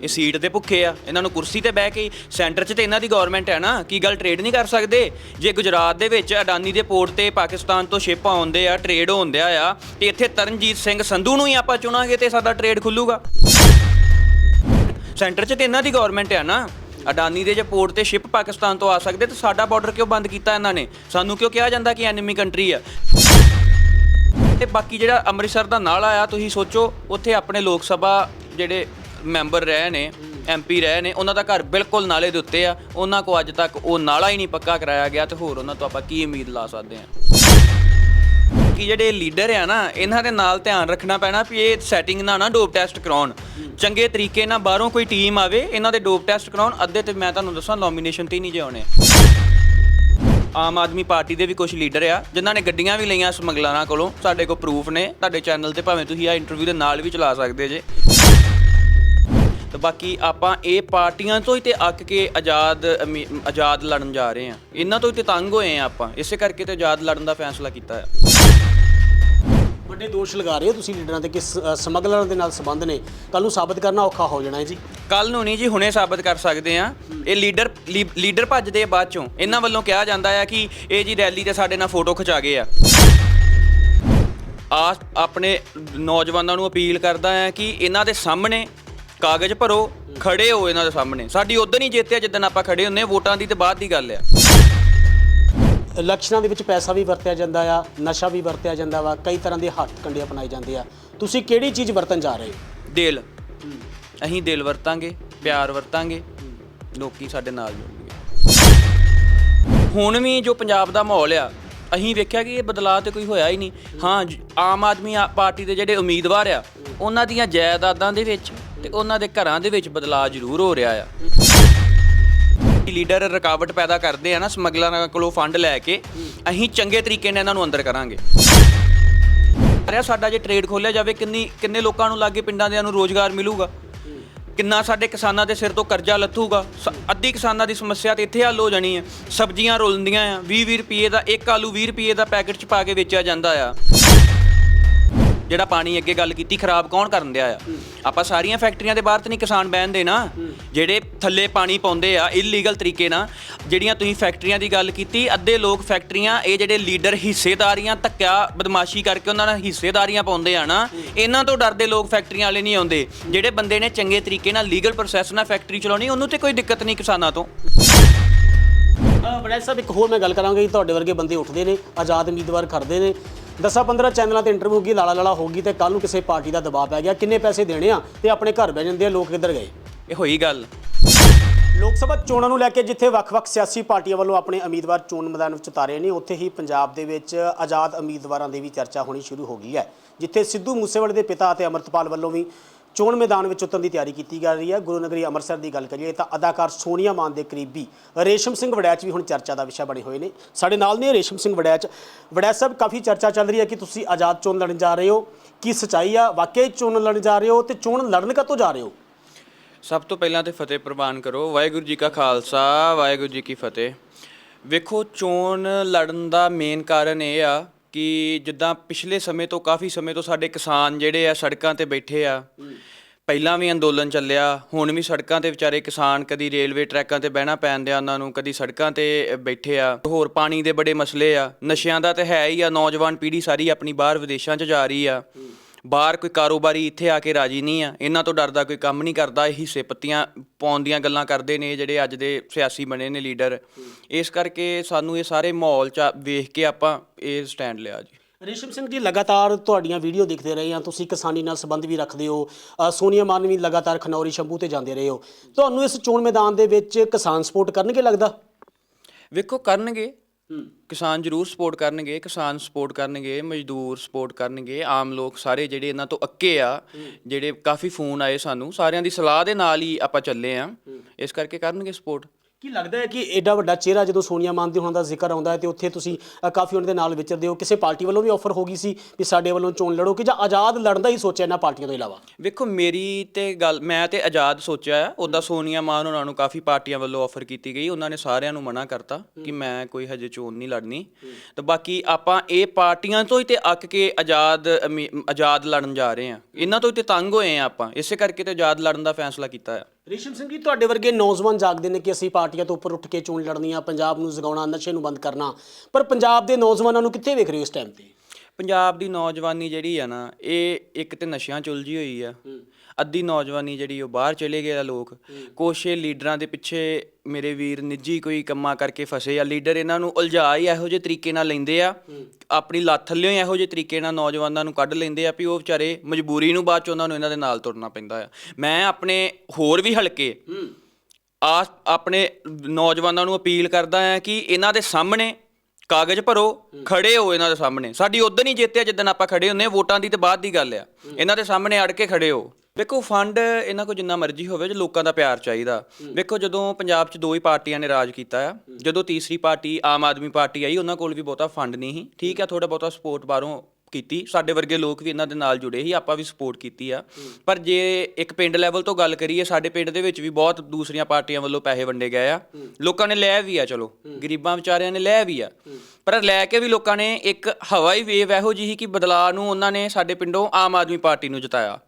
ਇਹ ਸੀਟ ਤੇ ਭੁੱਖੇ ਆ, ਇਹਨਾਂ ਨੂੰ ਕੁਰਸੀ ਤੇ ਬਹਿ ਕੇ ਸੈਂਟਰ 'ਚ ਤੇ ਇਹਨਾਂ ਦੀ ਗਵਰਨਮੈਂਟ ਹੈ ਨਾ, ਕੀ ਗੱਲ ਟ੍ਰੇਡ ਨਹੀਂ ਕਰ ਸਕਦੇ? ਜੇ ਗੁਜਰਾਤ ਦੇ ਵਿੱਚ ਅਡਾਨੀ ਦੇ ਪੋਰਟ ਤੇ ਪਾਕਿਸਤਾਨ ਤੋਂ ਸ਼ਿਪ ਆਉਂਦੇ ਆ ਟ੍ਰੇਡ ਹੁੰਦੇ ਆ, ਤੇ ਇੱਥੇ ਤਰਨਜੀਤ ਸਿੰਘ ਸੰਧੂ ਨੂੰ ਹੀ ਆਪਾਂ ਚੁਣਾਂਗੇ ਤੇ ਸਾਡਾ ਟ੍ਰੇਡ ਖੁੱਲੂਗਾ। ਸੈਂਟਰ 'ਚ ਤੇ ਇਹਨਾਂ ਦੀ ਗਵਰਨਮੈਂਟ ਆ ਨਾ, ਅਡਾਨੀ ਦੇ ਜੇ ਪੋਰਟ ਤੇ ਸ਼ਿਪ ਪਾਕਿਸਤਾਨ ਤੋਂ ਆ ਸਕਦੇ, ਤੇ ਸਾਡਾ ਬਾਰਡਰ ਕਿਉਂ ਬੰਦ ਕੀਤਾ ਇਹਨਾਂ ਨੇ? ਸਾਨੂੰ ਕਿਉਂ ਕਿਹਾ ਜਾਂਦਾ ਕਿ ਐਨੇਮੀ ਕੰਟਰੀ ਆ? ਤੇ ਬਾਕੀ ਜਿਹੜਾ ਅੰਮ੍ਰਿਤਸਰ ਦਾ ਨਾਲਾ ਆ, ਤੁਸੀਂ ਸੋਚੋ, ਉੱਥੇ ਆਪਣੇ ਲੋਕ ਸਭਾ ਜਿਹੜੇ ਮੈਂਬਰ ਰਹੇ ਨੇ ਐਮਪੀ ਰਹੇ ਨੇ, ਉਹਨਾਂ ਦਾ ਘਰ ਬਿਲਕੁਲ ਨਾਲੇ ਦੇ ਉੱਤੇ ਆ। ਉਹਨਾਂ ਕੋ ਅੱਜ ਤੱਕ ਉਹ ਨਾਲਾ ਹੀ ਨਹੀਂ ਪੱਕਾ ਕਰਾਇਆ ਗਿਆ ਤੇ ਹੋਰ ਉਹਨਾਂ ਤੋਂ ਆਪਾਂ ਕੀ ਉਮੀਦ ਲਾ ਸਕਦੇ ਹਾਂ? ਕਿ ਜਿਹੜੇ ਲੀਡਰ ਆ ਨਾ, ਇਹਨਾਂ ਦੇ ਨਾਲ ਧਿਆਨ ਰੱਖਣਾ ਪੈਣਾ ਵੀ ਇਹ ਸੈਟਿੰਗ ਨਾ ਨਾ ਡੋਪ ਟੈਸਟ ਕਰਾਉਣ। ਚੰਗੇ ਤਰੀਕੇ ਨਾਲ ਬਾਹਰੋਂ ਕੋਈ ਟੀਮ ਆਵੇ, ਇਹਨਾਂ ਦੇ ਡੋਪ ਟੈਸਟ ਕਰਾਉਣ। ਅੱਧੇ ਤੇ ਮੈਂ ਤੁਹਾਨੂੰ ਦੱਸਾਂ ਨੋਮੀਨੇਸ਼ਨ ਤੇ ਹੀ ਨਹੀਂ ਜੇ ਆਮ ਆਦਮੀ ਪਾਰਟੀ ਦੇ ਵੀ ਕੁਝ ਲੀਡਰ ਆ, ਜਿਨ੍ਹਾਂ ਨੇ ਗੱਡੀਆਂ ਵੀ ਲਈਆਂ ਸਮਗਲਰਾਂ ਕੋਲੋਂ, ਸਾਡੇ ਕੋਲ ਪ੍ਰੂਫ ਨੇ। ਤੁਹਾਡੇ ਚੈਨਲ ਤੇ ਭਾਵੇਂ ਤੁਸੀਂ ਆ ਇੰਟਰਵਿਊ ਦੇ ਨਾਲ ਵੀ ਚਲਾ ਸਕਦੇ ਜੇ। ਤੇ ਬਾਕੀ ਆਪਾਂ ਇਹ ਪਾਰਟੀਆਂ ਤੋਂ ਹੀ ਤੇ ਅੱਕ ਕੇ ਆਜ਼ਾਦ ਅਮੀ- ਆਜ਼ਾਦ ਲੜਨ ਜਾ ਰਹੇ ਆ ਇਹਨਾਂ ਤੋਂ ਹੀ ਤੇ ਤੰਗ ਹੋਏ ਆ ਆਪਾਂ। ਇਸੇ ਕਰਕੇ ਤੇ ਆਜ਼ਾਦ ਲੜਨ ਦਾ ਫੈਸਲਾ ਕੀਤਾ ਹੈ ਵੱਡੇ ਦੋਸ਼ ਲਗਾ ਰਹੇ ਹੋ ਤੁਸੀਂ ਲੀਡਰਾਂ ਤੇ ਕਿ ਸ- ਅ, ਸਮਗਲਰਾਂ ਦੇ ਨਾਲ ਸੰਬੰਧ ਨੇ। ਕੱਲ ਨੂੰ ਸਾਬਤ ਕਰਨਾ ਔਖਾ ਹੋ ਜਾਣਾ ਹੈ ਜੀ। ਕੱਲ ਨੂੰ ਨਹੀਂ ਜੀ ਹੁਣੇ ਸਾਬਤ ਕਰ ਸਕਦੇ ਆ ਇਹ ਲੀਡਰ ਲੀ- ਲੀਡਰ ਭੱਜਦੇ ਆ ਬਾਅਦ ਚੋਂ। ਇਹਨਾਂ ਵੱਲੋਂ ਕਿਹਾ ਜਾਂਦਾ ਆ ਕਿ ਇਹ ਜੀ ਰੈਲੀ ਤੇ ਸਾਡੇ ਨਾਲ ਫੋਟੋ ਖਿਚਾ ਗਏ ਆ। ਆ ਆਪਣੇ ਨੌਜਵਾਨਾਂ ਨੂੰ ਅਪੀਲ ਕਰਦਾ ਆ ਕਿ ਇਹਨਾਂ ਦੇ ਸਾਹਮਣੇ ਕਾਗਜ਼ ਭਰੋ ਖੜੇ ਹੋ ਇਹਨਾਂ ਦੇ ਸਾਹਮਣੇ। ਸਾਡੀ ਉਦੋਂ ਹੀ ਜਿੱਤਿਆ ਜਿੱਦਣ ਆਪਾਂ ਖੜੇ ਹੁੰਨੇ ਵੋਟਾਂ ਦੀ ਤੇ ਬਾਅਦ ਦੀ ਗੱਲ ਆ। ਇਲੈਕਸ਼ਨਾਂ ਦੇ ਵਿੱਚ ਪੈਸਾ ਵੀ ਵਰਤਿਆ ਜਾਂਦਾ ਆ ਨਸ਼ਾ ਵੀ ਵਰਤਿਆ ਜਾਂਦਾ ਵਾ ਕਈ ਤਰ੍ਹਾਂ ਦੇ ਹੱਥ ਕੰਡੇ ਅਪਣਾਏ ਜਾਂਦੇ ਆ। ਤੁਸੀਂ ਕਿਹੜੀ ਚੀਜ਼ ਵਰਤਨ ਜਾ ਰਹੇ ਹੋ? ਦਿਲ। ਅਸੀਂ ਦਿਲ ਵਰਤਾਂਗੇ ਪਿਆਰ ਵਰਤਾਂਗੇ ਲੋਕੀ ਸਾਡੇ ਨਾਲ ਜੁੜਨਗੇ। ਹੁਣ ਵੀ ਜੋ ਪੰਜਾਬ ਦਾ ਮਾਹੌਲ ਆ ਅਸੀਂ ਵੇਖਿਆ ਕਿ ਇਹ ਬਦਲਾਅ ਤੇ ਕੋਈ ਹੋਇਆ ਹੀ ਨਹੀਂ। ਹਾਂ। ਜ- ਆਮ ਆਦਮੀ ਆ- ਪਾਰਟੀ ਦੇ ਜਿਹੜੇ ਉਮੀਦਵਾਰ ਆ ਉਹਨਾਂ ਦੀਆਂ ਜਾਇਦਾਦਾਂ ਦੇ ਵਿੱਚ ਤੇ ਉਹਨਾਂ ਦੇ ਘਰਾਂ ਦੇ ਵਿੱਚ ਬਦਲਾਅ ਜ਼ਰੂਰ ਹੋ ਰਿਹਾ ਆ। ਲੀਡਰ ਰੁਕਾਵਟ ਪੈਦਾ ਕਰਦੇ ਆ ਨਾ, ਸਮਗਲਰਾਂ ਕੋਲੋਂ ਫੰਡ ਲੈ ਕੇ ਅਸੀਂ ਚੰਗੇ ਤਰੀਕੇ ਨਾਲ ਇਹਨਾਂ ਨੂੰ ਅੰਦਰ ਕਰਾਂਗੇ। ਅਰੇ ਸਾਡਾ ਜੇ ਟ੍ਰੇਡ ਖੋਲਿਆ ਜਾਵੇ, ਕਿੰਨੀ, ਕਿੰਨੇ ਲੋਕਾਂ ਨੂੰ ਲਾਗੇ ਪਿੰਡਾਂ ਦੇ ਨੂੰ ਰੋਜ਼ਗਾਰ ਮਿਲੂਗਾ? ਕਿੰਨਾ ਸਾਡੇ ਕਿਸਾਨਾਂ ਦੇ ਸਿਰ ਤੋਂ ਕਰਜ਼ਾ ਲੱਥੂਗਾ? ਸ- ਅੱਧੀ ਕਿਸਾਨਾਂ ਦੀ ਸਮੱਸਿਆ ਤੇ ਇੱਥੇ ਹੱਲ ਹੋ ਜਾਣੀ ਹੈ ਸਬਜ਼ੀਆਂ ਰੁਲਦੀਆਂ ਆ 20 20 ਰੁਪਏ ਦਾ, ਇੱਕ ਆਲੂ 20 ਰੁਪਏ ਦਾ ਪੈਕੇਟ ਚ ਪਾ ਕੇ ਵੇਚਿਆ ਜਾਂਦਾ ਆ। ਜਿਹੜਾ ਪਾਣੀ ਅੱਗੇ ਗੱਲ ਕੀਤੀ, ਖਰਾਬ ਕੌਣ ਕਰਨ ਦਿਆ ਆ? ਆਪਾਂ ਸਾਰੀਆਂ ਫੈਕਟਰੀਆਂ ਦੇ ਬਾਹਰ ਤੇ ਨਹੀਂ ਕਿਸਾਨ ਬਹਿੰਦੇ ਨਾ ਜਿਹੜੇ ਥੱਲੇ ਪਾਣੀ ਪਾਉਂਦੇ ਆ ਇਲੀਗਲ ਤਰੀਕੇ ਨਾਲ, ਜਿਹੜੀਆਂ ਤੁਸੀਂ ਫੈਕਟਰੀਆਂ ਦੀ ਗੱਲ ਕੀਤੀ, ਅੱਧੇ ਲੋਕ ਫੈਕਟਰੀਆਂ, ਇਹ ਜਿਹੜੇ ਲੀਡਰ ਹਿੱਸੇਦਾਰੀਆਂ, ਧੱਕਾ, ਬਦਮਾਸ਼ੀ ਕਰਕੇ ਉਹਨਾਂ ਨਾਲ ਹਿੱਸੇਦਾਰੀਆਂ ਪਾਉਂਦੇ ਆ ਨਾ, ਇਹਨਾਂ ਤੋਂ ਡਰਦੇ ਲੋਕ ਫੈਕਟਰੀਆਂ ਵਾਲੇ ਨਹੀਂ ਆਉਂਦੇ। ਜਿਹੜੇ ਬੰਦੇ ਨੇ ਚੰਗੇ ਤਰੀਕੇ ਨਾਲ ਲੀਗਲ ਪ੍ਰੋਸੈਸ ਨਾਲ ਫੈਕਟਰੀ ਚਲਾਉਣੀ, ਉਹਨੂੰ ਤੇ ਕੋਈ ਦਿੱਕਤ ਨਹੀਂ ਕਿਸਾਨਾਂ ਤੋਂ। ਬੜਾ ਸਾਹਿਬ, ਇੱਕ ਹੋਰ ਮੈਂ ਗੱਲ ਕਰਾਂਗਾ ਕਿ ਤੁਹਾਡੇ ਵਰਗੇ ਬੰਦੇ ਉੱਠਦੇ ਨੇ, ਆਜ਼ਾਦ ਉਮੀਦਵਾਰ ਖੜਦੇ ਨੇ 10-15 ਚੈਨਲਾਂ ਤੇ ਇੰਟਰਵਿਊ ਹੋਗੀ ਲਾਲਾ ਲਾਲਾ ਹੋਗੀ ਤੇ ਕੱਲ ਨੂੰ ਕਿਸੇ ਪਾਰਟੀ ਦਾ ਦਬਾਅ ਪੈ ਗਿਆ ਕਿੰਨੇ ਪੈਸੇ ਦੇਣੇ ਆ ਤੇ ਆਪਣੇ ਘਰ ਬਹਿ ਜਾਂਦੇ ਆ ਲੋਕ ਕਿੱਧਰ ਗਏ? ਇਹ ਹੋਈ ਗੱਲ। ਲੋਕ ਸਭਾ ਚੋਣਾਂ ਨੂੰ ਲੈ ਕੇ ਜਿੱਥੇ ਵੱਖ-ਵੱਖ ਸਿਆਸੀ ਪਾਰਟੀਆਂ ਵੱਲੋਂ ਆਪਣੇ ਉਮੀਦਵਾਰ ਚੋਣ ਮੈਦਾਨ ਵਿੱਚ ਉਤਾਰੇ ਨੇ ਉੱਥੇ ਹੀ ਪੰਜਾਬ ਦੇ ਵਿੱਚ ਆਜ਼ਾਦ ਉਮੀਦਵਾਰਾਂ ਦੀ ਵੀ ਚਰਚਾ ਹੋਣੀ ਸ਼ੁਰੂ ਹੋ ਗਈ ਹੈ ਜਿੱਥੇ ਸਿੱਧੂ ਮੂਸੇਵਾਲੇ ਦੇ ਪਿਤਾ ਅਤੇ ਅਮਰਤਪਾਲ ਵੱਲੋਂ ਵੀ ਚੋਣ ਮੈਦਾਨ ਵਿੱਚ ਉਤਰਨ ਦੀ ਤਿਆਰੀ ਕੀਤੀ ਜਾ ਰਹੀ ਹੈ। ਗੁਰੂ ਨਗਰੀ ਅੰਮ੍ਰਿਤਸਰ ਦੀ ਗੱਲ ਕਰੀਏ ਤਾਂ ਅਦਾਕਾਰ ਸੋਨੀਆ ਮਾਨ ਦੇ ਕਰੀਬੀ ਰੇਸ਼ਮ ਸਿੰਘ ਵੜੈਚ ਵੀ ਹੁਣ ਚਰਚਾ ਦਾ ਵਿਸ਼ਾ ਬਣੇ ਹੋਏ ਨੇ। ਸਾਡੇ ਨਾਲ ਨੇ ਰੇਸ਼ਮ ਸਿੰਘ ਵੜੈਚ। ਵੜੈਚ ਸਾਹਿਬ, ਕਾਫੀ ਚਰਚਾ ਚੱਲ ਰਹੀ ਹੈ ਕਿ ਤੁਸੀਂ ਆਜ਼ਾਦ ਚੋਣ ਲੜਨ ਜਾ ਰਹੇ ਹੋ, ਕੀ ਸਚਾਈ ਆ ਵਾਕਈ ਚੋਣ ਲੜਨ ਜਾ ਰਹੇ ਹੋ ਤੇ ਚੋਣ ਲੜਨ ਕਦੋਂ ਜਾ ਰਹੇ ਹੋ? ਸਭ ਤੋਂ ਪਹਿਲਾਂ ਤੇ ਫਤਿਹ ਪ੍ਰਵਾਨ ਕਰੋ। ਵਾਹਿਗੁਰੂ ਜੀ ਕਾ ਖਾਲਸਾ, ਵਾਹਿਗੁਰੂ ਜੀ ਕੀ ਫਤਿਹ। ਵੇਖੋ, ਚੋਣ ਲੜਨ ਦਾ ਮੇਨ ਕਾਰਨ ਇਹ ਆ ਕਿ ਜਿੱਦਾਂ ਪਿਛਲੇ ਸਮੇਂ ਤੋਂ ਕਾਫੀ ਸਮੇਂ ਤੋਂ ਸਾਡੇ ਕਿਸਾਨ ਜਿਹੜੇ ਆ ਸੜਕਾਂ ਤੇ ਬੈਠੇ ਆ। ਪਹਿਲਾਂ ਵੀ ਅੰਦੋਲਨ ਚੱਲਿਆ ਹੁਣ ਵੀ ਸੜਕਾਂ ਤੇ ਵਿਚਾਰੇ ਕਿਸਾਨ ਕਦੀ ਰੇਲਵੇ ਟਰੈਕਾਂ ਤੇ ਬਹਿਣਾ ਪੈਂਦਿਆ ਉਹਨਾਂ ਨੂੰ ਕਦੀ ਸੜਕਾਂ ਤੇ ਬੈਠੇ ਆ। ਹੋਰ ਪਾਣੀ ਦੇ ਬੜੇ ਮਸਲੇ ਆ ਨਸ਼ਿਆਂ ਦਾ ਤੇ ਹੈ ਹੀ ਆ ਨੌਜਵਾਨ ਪੀੜ੍ਹੀ ਸਾਰੀ ਆਪਣੀ ਬਾਹਰ ਵਿਦੇਸ਼ਾਂ 'ਚ ਜਾ ਰਹੀ ਆ। ਬਾਹਰ ਕੋਈ ਕਾਰੋਬਾਰੀ ਇੱਥੇ ਆ ਕੇ ਰਾਜੀ ਨਹੀਂ ਆ। ਇਹਨਾਂ ਤੋਂ ਡਰਦਾ ਕੋਈ ਕੰਮ ਨਹੀਂ ਕਰਦਾ। ਇਹ ਹਿੱਸੇ ਪੱਤੀਆਂ ਪਾਉਣ ਦੀਆਂ ਗੱਲਾਂ ਕਰਦੇ ਨੇ ਜਿਹੜੇ ਅੱਜ ਦੇ ਸਿਆਸੀ ਬਣੇ ਨੇ ਲੀਡਰ। ਇਸ ਕਰਕੇ ਸਾਨੂੰ ਇਹ ਸਾਰੇ ਮਾਹੌਲ ਚ ਵੇਖ ਕੇ ਆਪਾਂ ਇਹ ਸਟੈਂਡ ਲਿਆ ਜੀ। ਰੇਸ਼ਮ ਸਿੰਘ ਜੀ ਲਗਾਤਾਰ ਤੁਹਾਡੀਆਂ ਵੀਡੀਓ ਦੇਖਦੇ ਰਹੇ ਆ। ਤੁਸੀਂ ਕਿਸਾਨੀ ਨਾਲ ਸੰਬੰਧ ਵੀ ਰੱਖਦੇ ਹੋ। ਸੋਨੀਆ ਮਾਨ ਵੀ ਲਗਾਤਾਰ ਖਨੌਰੀ ਸ਼ੰਭੂ ਤੇ ਜਾਂਦੇ ਰਹੇ ਹੋ। ਤੁਹਾਨੂੰ ਇਸ ਚੋਣ ਮੈਦਾਨ ਦੇ ਵਿੱਚ ਕਿਸਾਨ ਸਪੋਰਟ ਕਰਨਗੇ ਲੱਗਦਾ? ਵੇਖੋ ਕਰਨਗੇ। ਕਿਸਾਨ ਜ਼ਰੂਰ ਸਪੋਰਟ ਕਰਨਗੇ ਕਿਸਾਨ ਸਪੋਰਟ ਕਰਨਗੇ ਮਜ਼ਦੂਰ ਸਪੋਰਟ ਕਰਨਗੇ ਆਮ ਲੋਕ ਸਾਰੇ ਜਿਹੜੇ ਇਹਨਾਂ ਤੋਂ ਅੱਕੇ ਆ ਜਿਹੜੇ ਕਾਫੀ ਫੋਨ ਆਏ ਸਾਨੂੰ ਸਾਰਿਆਂ ਦੀ ਸਲਾਹ ਦੇ ਨਾਲ ਹੀ ਆਪਾਂ ਚੱਲੇ ਆ। ਇਸ ਕਰਕੇ ਕਰਨਗੇ ਸਪੋਰਟ ਕੀ ਲੱਗਦਾ ਹੈ ਕਿ ਐਡਾ ਵੱਡਾ ਚਿਹਰਾ ਜਦੋਂ ਸੋਨੀਆ ਮਾਨ ਦੇ ਹੋਣ ਦਾ ਜ਼ਿਕਰ ਆਉਂਦਾ ਹੈ ਤੇ ਉੱਥੇ ਤੁਸੀਂ ਅ, ਕਾਫੀ ਉਹਨਾਂ ਦੇ ਨਾਲ ਵਿਚਰਦੇ ਹੋ ਕਿਸੇ ਪਾਰਟੀ ਵੱਲੋਂ ਵੀ ਆਫਰ ਹੋ ਗਈ ਸੀ ਵੀ ਸਾਡੇ ਵੱਲੋਂ ਚੋਣ ਲੜੋ ਕਿ ਜਾਂ ਆਜ਼ਾਦ ਲੜਨ ਦਾ ਹੀ ਸੋਚਿਆ ਇਹਨਾਂ ਪਾਰਟੀਆਂ ਤੋਂ ਇਲਾਵਾ? ਵੇਖੋ ਮੇਰੀ ਤੇ ਗੱਲ ਮੈਂ ਤੇ ਆਜ਼ਾਦ ਸੋਚਿਆ ਆ ਉਹਦਾ ਸੋਨੀਆ ਮਾਨ ਉਹਨਾਂ ਨੂੰ ਕਾਫੀ ਪਾਰਟੀਆਂ ਵੱਲੋਂ ਆਫਰ ਕੀਤੀ ਗਈ ਉਹਨਾਂ ਨੇ ਸਾਰਿਆਂ ਨੂੰ ਮਨਾ ਕਰਤਾ ਕਿ ਮੈਂ ਕੋਈ ਹਜੇ ਚੋਣ ਨਹੀਂ ਲੜਨੀ। ਤੇ ਬਾਕੀ ਆਪਾਂ ਇਹ ਪਾਰਟੀਆਂ ਤੋਂ ਹੀ ਤੇ ਅੱਕ ਕੇ ਆਜ਼ਾਦ ਅਮੀ- ਆਜ਼ਾਦ ਲੜਨ ਜਾ ਰਹੇ ਆ ਇਹਨਾਂ ਤੋਂ ਹੀ ਤੇ ਤੰਗ ਹੋਏ ਆ ਆਪਾਂ ਇਸੇ ਕਰਕੇ ਤੇ ਆਜ਼ਾਦ ਲੜਨ ਦਾ ਫੈਸਲਾ ਕੀਤਾ ਆ। ਰੇਸ਼ਮ ਸਿੰਘ ਜੀ, ਤੁਹਾਡੇ ਵਰਗੇ ਨੌਜਵਾਨ ਜਾਗਦੇ ਨੇ ਕਿ ਅਸੀਂ ਪਾਰਟੀਆਂ ਤੋਂ ਉੱਪਰ ਉੱਠ ਕੇ ਚੋਣ ਲੜਨੀ ਆ ਪੰਜਾਬ ਨੂੰ ਜਗਾਉਣਾ, ਨਸ਼ੇ ਨੂੰ ਬੰਦ ਕਰਨਾ। ਪਰ ਪੰਜਾਬ ਦੇ ਨੌਜਵਾਨਾਂ ਨੂੰ ਕਿੱਥੇ ਵੇਖ ਰਹੇ ਹੋ ਇਸ ਟਾਈਮ ਤੇ? ਪੰਜਾਬ ਦੀ ਨੌਜਵਾਨੀ ਜਿਹੜੀ ਆ ਨਾ ਇਹ ਇੱਕ ਤੇ ਨਸ਼ਿਆਂ ਚ ਉਲਝੀ ਹੋਈ ਆ। ਅੱਧੀ ਨੌਜਵਾਨੀ ਜਿਹੜੀ ਉਹ ਬਾਹਰ ਚਲੇ ਗਏ ਆ ਲੋਕ। ਕੁਛ ਇਹ ਲੀਡਰਾਂ ਦੇ ਪਿੱਛੇ ਮੇਰੇ ਵੀਰ ਨਿੱਜੀ ਕੋਈ ਕੰਮਾਂ ਕਰਕੇ ਫਸੇ ਆ। ਲੀਡਰ ਇਹਨਾਂ ਨੂੰ ਉਲਝਾ ਹੀ ਇਹੋ ਜਿਹੇ ਤਰੀਕੇ ਨਾਲ ਲੈਂਦੇ ਆ। ਆਪਣੀ ਲੱਤ ਥੱਲਿਓਂ ਹੀ ਇਹੋ ਜਿਹੇ ਤਰੀਕੇ ਨਾਲ ਨੌਜਵਾਨਾਂ ਨੂੰ ਕੱਢ ਲੈਂਦੇ ਆ ਵੀ ਉਹ ਵਿਚਾਰੇ ਮਜਬੂਰੀ ਨੂੰ ਬਾਅਦ ਚ ਉਹਨਾਂ ਨੂੰ ਇਹਨਾਂ ਦੇ ਨਾਲ ਤੁਰਨਾ ਪੈਂਦਾ ਆ। ਮੈਂ ਆਪਣੇ ਹੋਰ ਵੀ ਹਲਕੇ ਆ ਆਪਣੇ ਨੌਜਵਾਨਾਂ ਨੂੰ ਅਪੀਲ ਕਰਦਾ ਹਾਂ ਕਿ ਇਹਨਾਂ ਦੇ ਸਾਹਮਣੇ ਕਾਗਜ਼ ਭਰੋ ਖੜੇ ਹੋ ਇਹਨਾਂ ਦੇ ਸਾਹਮਣੇ। ਸਾਡੀ ਉਦੋਂ ਹੀ ਜਿੱਤਿਆ ਜਿੱਦਣ ਆਪਾਂ ਖੜੇ ਹੁੰਨੇ ਵੋਟਾਂ ਦੀ ਤੇ ਬਾਅਦ ਦੀ ਗੱਲ ਆ। ਇਹਨਾਂ ਦੇ ਸਾਹਮਣੇ ਅੜ ਕੇ ਖੜੇ ਹੋ। ਵੇਖੋ ਫੰਡ ਇਹਨਾਂ ਕੋਲ ਜਿੰਨਾ ਮਰਜ਼ੀ ਹੋਵੇ ਜੇ ਲੋਕਾਂ ਦਾ ਪਿਆਰ ਚਾਹੀਦਾ। ਵੇਖੋ ਜਦੋਂ ਪੰਜਾਬ 'ਚ ਦੋ ਹੀ ਪਾਰਟੀਆਂ ਨੇ ਰਾਜ ਕੀਤਾ ਆ ਜਦੋਂ ਤੀਸਰੀ ਪਾਰਟੀ ਆਮ ਆਦਮੀ ਪਾਰਟੀ ਆਈ ਉਹਨਾਂ ਕੋਲ ਵੀ ਬਹੁਤਾ ਫੰਡ ਨਹੀਂ ਸੀ। ਠੀਕ ਆ ਥੋੜਾ ਬਹੁਤਾ ਸਪੋਰਟ ਬਾਹਰੋਂ ਕੀਤੀ, ਸਾਡੇ ਵਰਗੇ ਲੋਕ ਵੀ ਇਹਨਾਂ ਦੇ ਨਾਲ ਜੁੜੇ ਸੀ, ਆਪਾਂ ਵੀ ਸਪੋਰਟ ਕੀਤੀ ਆ। ਪਰ ਜੇ ਇੱਕ ਪਿੰਡ ਲੈਵਲ ਤੋਂ ਗੱਲ ਕਰੀਏ, ਸਾਡੇ ਪਿੰਡ ਦੇ ਵਿੱਚ ਵੀ ਬਹੁਤ ਦੂਸਰੀਆਂ ਪਾਰਟੀਆਂ ਵੱਲੋਂ ਪੈਸੇ ਵੰਡੇ ਗਏ ਆ। ਲੋਕਾਂ ਨੇ ਲੈ ਵੀ ਆ, ਚਲੋ, ਗਰੀਬਾਂ ਵਿਚਾਰਿਆਂ ਨੇ ਲੈ ਵੀ ਆ। ਪਰ ਲੈ ਕੇ ਵੀ ਲੋਕਾਂ ਨੇ ਇੱਕ ਹਵਾਈ ਵੇਵ ਇਹੋ ਜਿਹੀ ਕਿ ਬਦਲਾਅ ਨੂੰ ਉਹਨਾਂ ਨੇ ਸਾਡੇ ਪਿੰਡੋਂ ਆਮ ਆਦਮੀ ਪਾਰਟੀ ਨੂੰ ਜਿਤਾਇਆ।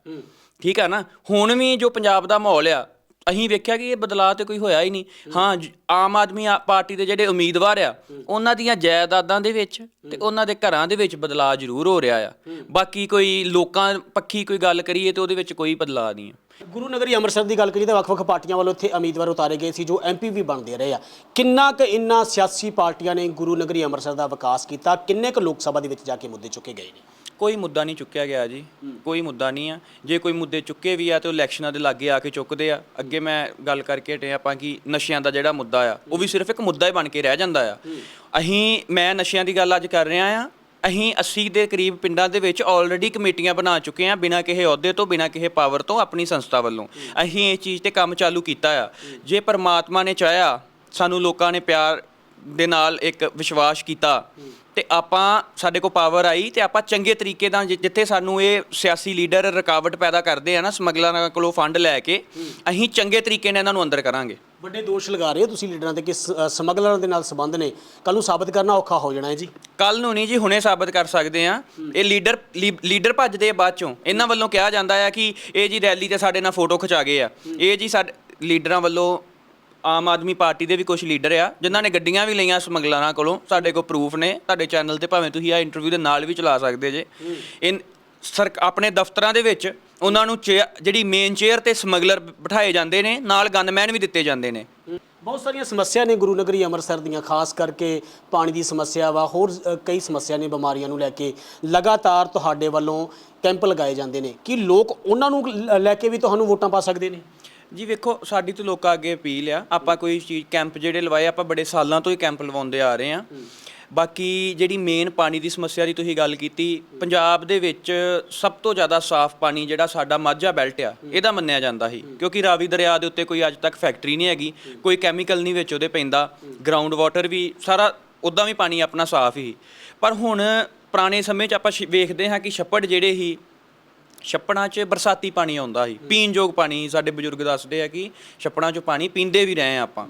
ਠੀਕ ਆ ਨਾ? ਹੁਣ ਵੀ ਜੋ ਪੰਜਾਬ ਦਾ ਮਾਹੌਲ ਆ ਅਸੀਂ ਵੇਖਿਆ ਕਿ ਇਹ ਬਦਲਾਅ ਤੇ ਕੋਈ ਹੋਇਆ ਹੀ ਨਹੀਂ। ਹਾਂ, ਜ- ਆਮ ਆਦਮੀ ਆ- ਪਾਰਟੀ ਦੇ ਜਿਹੜੇ ਉਮੀਦਵਾਰ ਆ, ਉਹਨਾਂ ਦੀਆਂ ਜਾਇਦਾਦਾਂ ਦੇ ਵਿੱਚ ਤੇ ਉਹਨਾਂ ਦੇ ਘਰਾਂ ਦੇ ਵਿੱਚ ਬਦਲਾਅ ਜ਼ਰੂਰ ਹੋ ਰਿਹਾ ਆ। ਬਾਕੀ ਕੋਈ ਲੋਕਾਂ ਪੱਖੀ ਕੋਈ ਗੱਲ ਕਰੀਏ ਤੇ ਉਹਦੇ ਵਿੱਚ ਕੋਈ ਬਦਲਾਅ ਨਹੀਂ ਆ। ਗੁਰੂ ਨਗਰੀ ਅੰਮ੍ਰਿਤਸਰ ਦੀ ਗੱਲ ਕਰੀਏ ਤਾਂ ਵੱਖ-ਵੱਖ ਪਾਰਟੀਆਂ ਵੱਲੋਂ ਇੱਥੇ ਉਮੀਦਵਾਰ ਉਤਾਰੇ ਗਏ ਸੀ, ਜੋ ਐਮਪੀ ਵੀ ਬਣਦੇ ਰਹੇ ਆ। ਕਿੰਨਾ ਕੁ ਇਨ੍ਹਾਂ ਸਿਆਸੀ ਪਾਰਟੀਆਂ ਨੇ ਗੁਰੂ ਨਗਰੀ ਅੰਮ੍ਰਿਤਸਰ ਦਾ ਵਿਕਾਸ ਕੀਤਾ, ਕਿੰਨੇ ਕੁ ਲੋਕ ਸਭਾ ਦੇ ਵਿੱਚ ਜਾ ਕੇ ਮੁੱਦੇ ਚੁੱਕੇ ਗਏ ਨੇ? ਕੋਈ ਮੁੱਦਾ ਨਹੀਂ ਚੁੱਕਿਆ ਗਿਆ ਜੀ ਕੋਈ ਮੁੱਦਾ ਨਹੀਂ ਆ। ਜੇ ਕੋਈ ਮੁੱਦੇ ਚੁੱਕੇ ਵੀ ਆ ਤੇ ਉਹ ਇਲੈਕਸ਼ਨਾਂ ਦੇ ਲਾਗੇ ਆ ਕੇ ਚੁੱਕਦੇ ਆ। ਅੱਗੇ ਮੈਂ ਗੱਲ ਕਰਕੇ ਹਟੇ ਆਪਾਂ ਕਿ ਨਸ਼ਿਆਂ ਦਾ ਜਿਹੜਾ ਮੁੱਦਾ ਆ ਉਹ ਵੀ ਸਿਰਫ ਇੱਕ ਮੁੱਦਾ ਹੀ ਬਣ ਕੇ ਰਹਿ ਜਾਂਦਾ ਆ। ਅਸੀਂ ਮੈਂ ਨਸ਼ਿਆਂ ਦੀ ਗੱਲ ਅੱਜ ਕਰ ਰਿਹਾ ਆ। ਅਸੀਂ 80 ਦੇ ਕਰੀਬ ਪਿੰਡਾਂ ਦੇ ਵਿੱਚ ਆਲਰੇਡੀ ਕਮੇਟੀਆਂ ਬਣਾ ਚੁੱਕੇ ਆ ਬਿਨਾਂ ਕਿਸੇ ਅਹੁਦੇ ਤੋਂ ਬਿਨਾਂ ਕਿਸੇ ਪਾਵਰ ਤੋਂ ਆਪਣੀ ਸੰਸਥਾ ਵੱਲੋਂ। ਅਸੀਂ ਇਹ ਚੀਜ਼ ਤੇ ਕੰਮ ਚਾਲੂ ਕੀਤਾ ਆ। ਜੇ ਪਰਮਾਤਮਾ ਨੇ ਚਾਹਿਆ ਸਾਨੂੰ ਲੋਕਾਂ ਨੇ ਪਿਆਰ ਦੇ ਨਾਲ ਇੱਕ ਵਿਸ਼ਵਾਸ ਕੀਤਾ ਤੇ ਆਪਾਂ ਸਾਡੇ ਕੋਲ ਪਾਵਰ ਆਈ ਤੇ ਆਪਾਂ ਚੰਗੇ ਤਰੀਕੇ ਨਾਲ ਜਿ- ਜਿੱਥੇ ਸਾਨੂੰ ਇਹ ਸਿਆਸੀ ਲੀਡਰ ਰੁਕਾਵਟ ਪੈਦਾ ਕਰਦੇ ਆ ਨਾ ਸਮਗਲਰਾਂ ਕੋਲੋਂ ਫੰਡ ਲੈ ਕੇ ਅਸੀਂ ਚੰਗੇ ਤਰੀਕੇ ਨਾਲ ਇਹਨਾਂ ਨੂੰ ਅੰਦਰ ਕਰਾਂਗੇ। ਵੱਡੇ ਦੋਸ਼ ਲਗਾ ਰਹੇ ਹੋ ਤੁਸੀਂ ਲੀਡਰਾਂ ਤੇ ਕਿ ਸ- ਅ, ਸਮਗਲਰਾਂ ਦੇ ਨਾਲ ਸੰਬੰਧ ਨੇ। ਕੱਲ ਨੂੰ ਸਾਬਤ ਕਰਨਾ ਔਖਾ ਹੋ ਜਾਣਾ ਹੈ ਜੀ। ਕੱਲ ਨੂੰ ਨਹੀਂ ਜੀ ਹੁਣੇ ਸਾਬਤ ਕਰ ਸਕਦੇ ਆ ਇਹ ਲੀਡਰ ਲੀ- ਲੀਡਰ ਭੱਜਦੇ ਆ ਬਾਅਦ ਚੋਂ। ਇਹਨਾਂ ਵੱਲੋਂ ਕਿਹਾ ਜਾਂਦਾ ਆ ਕਿ ਇਹ ਜੀ ਰੈਲੀ ਤੇ ਸਾਡੇ ਨਾਲ ਫੋਟੋ ਖਿਚਾ ਗਏ ਆ। ਇਹ ਜੀ ਸਾਡੇ ਲੀਡਰਾਂ ਵੱਲੋਂ ਆਮ ਆਦਮੀ ਪਾਰਟੀ ਦੇ ਵੀ ਕੁਝ ਲੀਡਰ ਆ ਜਿਨ੍ਹਾਂ ਨੇ ਗੱਡੀਆਂ ਵੀ ਲਈਆਂ ਸਮਗਲਰਾਂ ਕੋਲੋਂ ਸਾਡੇ ਕੋਲ ਪ੍ਰੂਫ ਨੇ ਤੁਹਾਡੇ ਚੈਨਲ ਤੇ ਭਾਵੇਂ ਤੁਸੀਂ ਆ ਇੰਟਰਵਿਊ ਦੇ ਨਾਲ ਵੀ ਚਲਾ ਸਕਦੇ ਜੇ। ਇਨ ਸਰ ਆਪਣੇ ਦਫ਼ਤਰਾਂ ਦੇ ਵਿੱਚ ਉਹਨਾਂ ਨੂੰ ਚੇਅਰ- ਜਿਹੜੀ ਮੇਨ ਚੇਅਰ ਤੇ ਸਮਗਲਰ ਬਿਠਾਏ ਜਾਂਦੇ ਨੇ ਨਾਲ ਗਨਮੈਨ ਵੀ ਦਿੱਤੇ ਜਾਂਦੇ ਨੇ। ਬਹੁਤ ਸਾਰੀਆਂ ਸਮੱਸਿਆ ਨੇ ਗੁਰੂ ਨਗਰੀ ਅੰਮ੍ਰਿਤਸਰ ਦੀਆਂ ਖਾਸ ਕਰਕੇ ਪਾਣੀ ਦੀ ਸਮੱਸਿਆ ਵਾ ਹੋਰ ਅ, ਕਈ ਸਮੱਸਿਆ ਨੇ ਬਿਮਾਰੀਆਂ ਨੂੰ ਲੈ ਕੇ। ਲਗਾਤਾਰ ਤੁਹਾਡੇ ਵੱਲੋਂ ਕੈਂਪ ਲਗਾਏ ਜਾਂਦੇ ਨੇ ਕਿ ਲੋਕ ਉਹਨਾਂ ਨੂੰ ਲ- ਲੈ ਕੇ ਵੀ ਤੁਹਾਨੂੰ ਵੋਟਾਂ ਪਾ ਸਕਦੇ ਨੇ? ਜੀ ਵੇਖੋ ਸਾਡੀ ਤੋਂ ਲੋਕਾਂ ਅੱਗੇ ਅਪੀਲ ਆ। ਆਪਾਂ ਕੋਈ ਚੀਜ਼ ਕੈਂਪ ਜਿਹੜੇ ਲਵਾਏ ਆਪਾਂ ਬੜੇ ਸਾਲਾਂ ਤੋਂ ਹੀ ਕੈਂਪ ਲਵਾਉਂਦੇ ਆ ਰਹੇ ਆ। ਬਾਕੀ ਜਿਹੜੀ ਮੇਨ ਪਾਣੀ ਦੀ ਸਮੱਸਿਆ ਦੀ ਤੁਸੀਂ ਗੱਲ ਕੀਤੀ ਪੰਜਾਬ ਦੇ ਵਿੱਚ ਸਭ ਤੋਂ ਜ਼ਿਆਦਾ ਸਾਫ਼ ਪਾਣੀ ਜਿਹੜਾ ਸਾਡਾ ਮਾਝਾ ਬੈਲਟ ਆ ਇਹਦਾ ਮੰਨਿਆ ਜਾਂਦਾ ਸੀ। ਕਿਉਂਕਿ ਰਾਵੀ ਦਰਿਆ ਦੇ ਉੱਤੇ ਕੋਈ ਅੱਜ ਤੱਕ ਫੈਕਟਰੀ ਨਹੀਂ ਹੈਗੀ ਕੋਈ ਕੈਮੀਕਲ ਨਹੀਂ ਵਿੱਚ ਉਹਦੇ ਪੈਂਦਾ। ਗਰਾਊਂਡ ਵਾਟਰ ਵੀ ਸਾਰਾ ਉਦਾਂ ਵੀ ਪਾਣੀ ਆਪਣਾ ਸਾਫ਼ ਹੀ। ਪਰ ਹੁਣ ਪੁਰਾਣੇ ਸਮੇਂ 'ਚ ਆਪਾਂ ਵੇਖਦੇ ਹਾਂ ਕਿ ਛੱਪੜ ਜਿਹੜੇ ਹੀ ਛੱਪੜਾਂ 'ਚ ਬਰਸਾਤੀ ਪਾਣੀ ਆਉਂਦਾ ਸੀ ਪੀਣ ਯੋਗ ਪਾਣੀ, ਸਾਡੇ ਬਜ਼ੁਰਗ ਦੱਸਦੇ ਆ ਕਿ ਛੱਪੜਾਂ 'ਚੋਂ ਪਾਣੀ ਪੀਂਦੇ ਵੀ ਰਹੇ ਆ ਆਪਾਂ।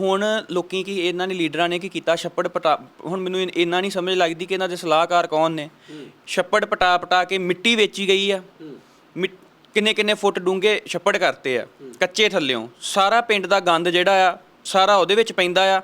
ਹੁਣ ਲੋਕੀ ਕੀ ਇਹਨਾਂ ਨੇ ਲੀਡਰਾਂ ਨੇ ਕੀ ਕੀਤਾ, ਛੱਪੜ ਪਟਾ, ਹੁਣ ਮੈਨੂੰ ਇੰਨਾ ਨਹੀਂ ਸਮਝ ਲੱਗਦੀ ਕਿ ਇਹਨਾਂ ਦੇ ਸਲਾਹਕਾਰ ਕੌਣ ਨੇ। ਛੱਪੜ ਪਟਾ ਪਟਾ ਕੇ ਮਿੱਟੀ ਵੇਚੀ ਗਈ ਆ। ਮਿ- ਕਿੰਨੇ ਕਿੰਨੇ ਫੁੱਟ ਡੂੰਘੇ ਛੱਪੜ ਕਰਤੇ ਆ, ਕੱਚੇ ਥੱਲਿਓਂ। ਸਾਰਾ ਪਿੰਡ ਦਾ ਗੰਦ ਜਿਹੜਾ ਆ, ਸਾਰਾ ਉਹਦੇ ਵਿੱਚ ਪੈਂਦਾ ਆ।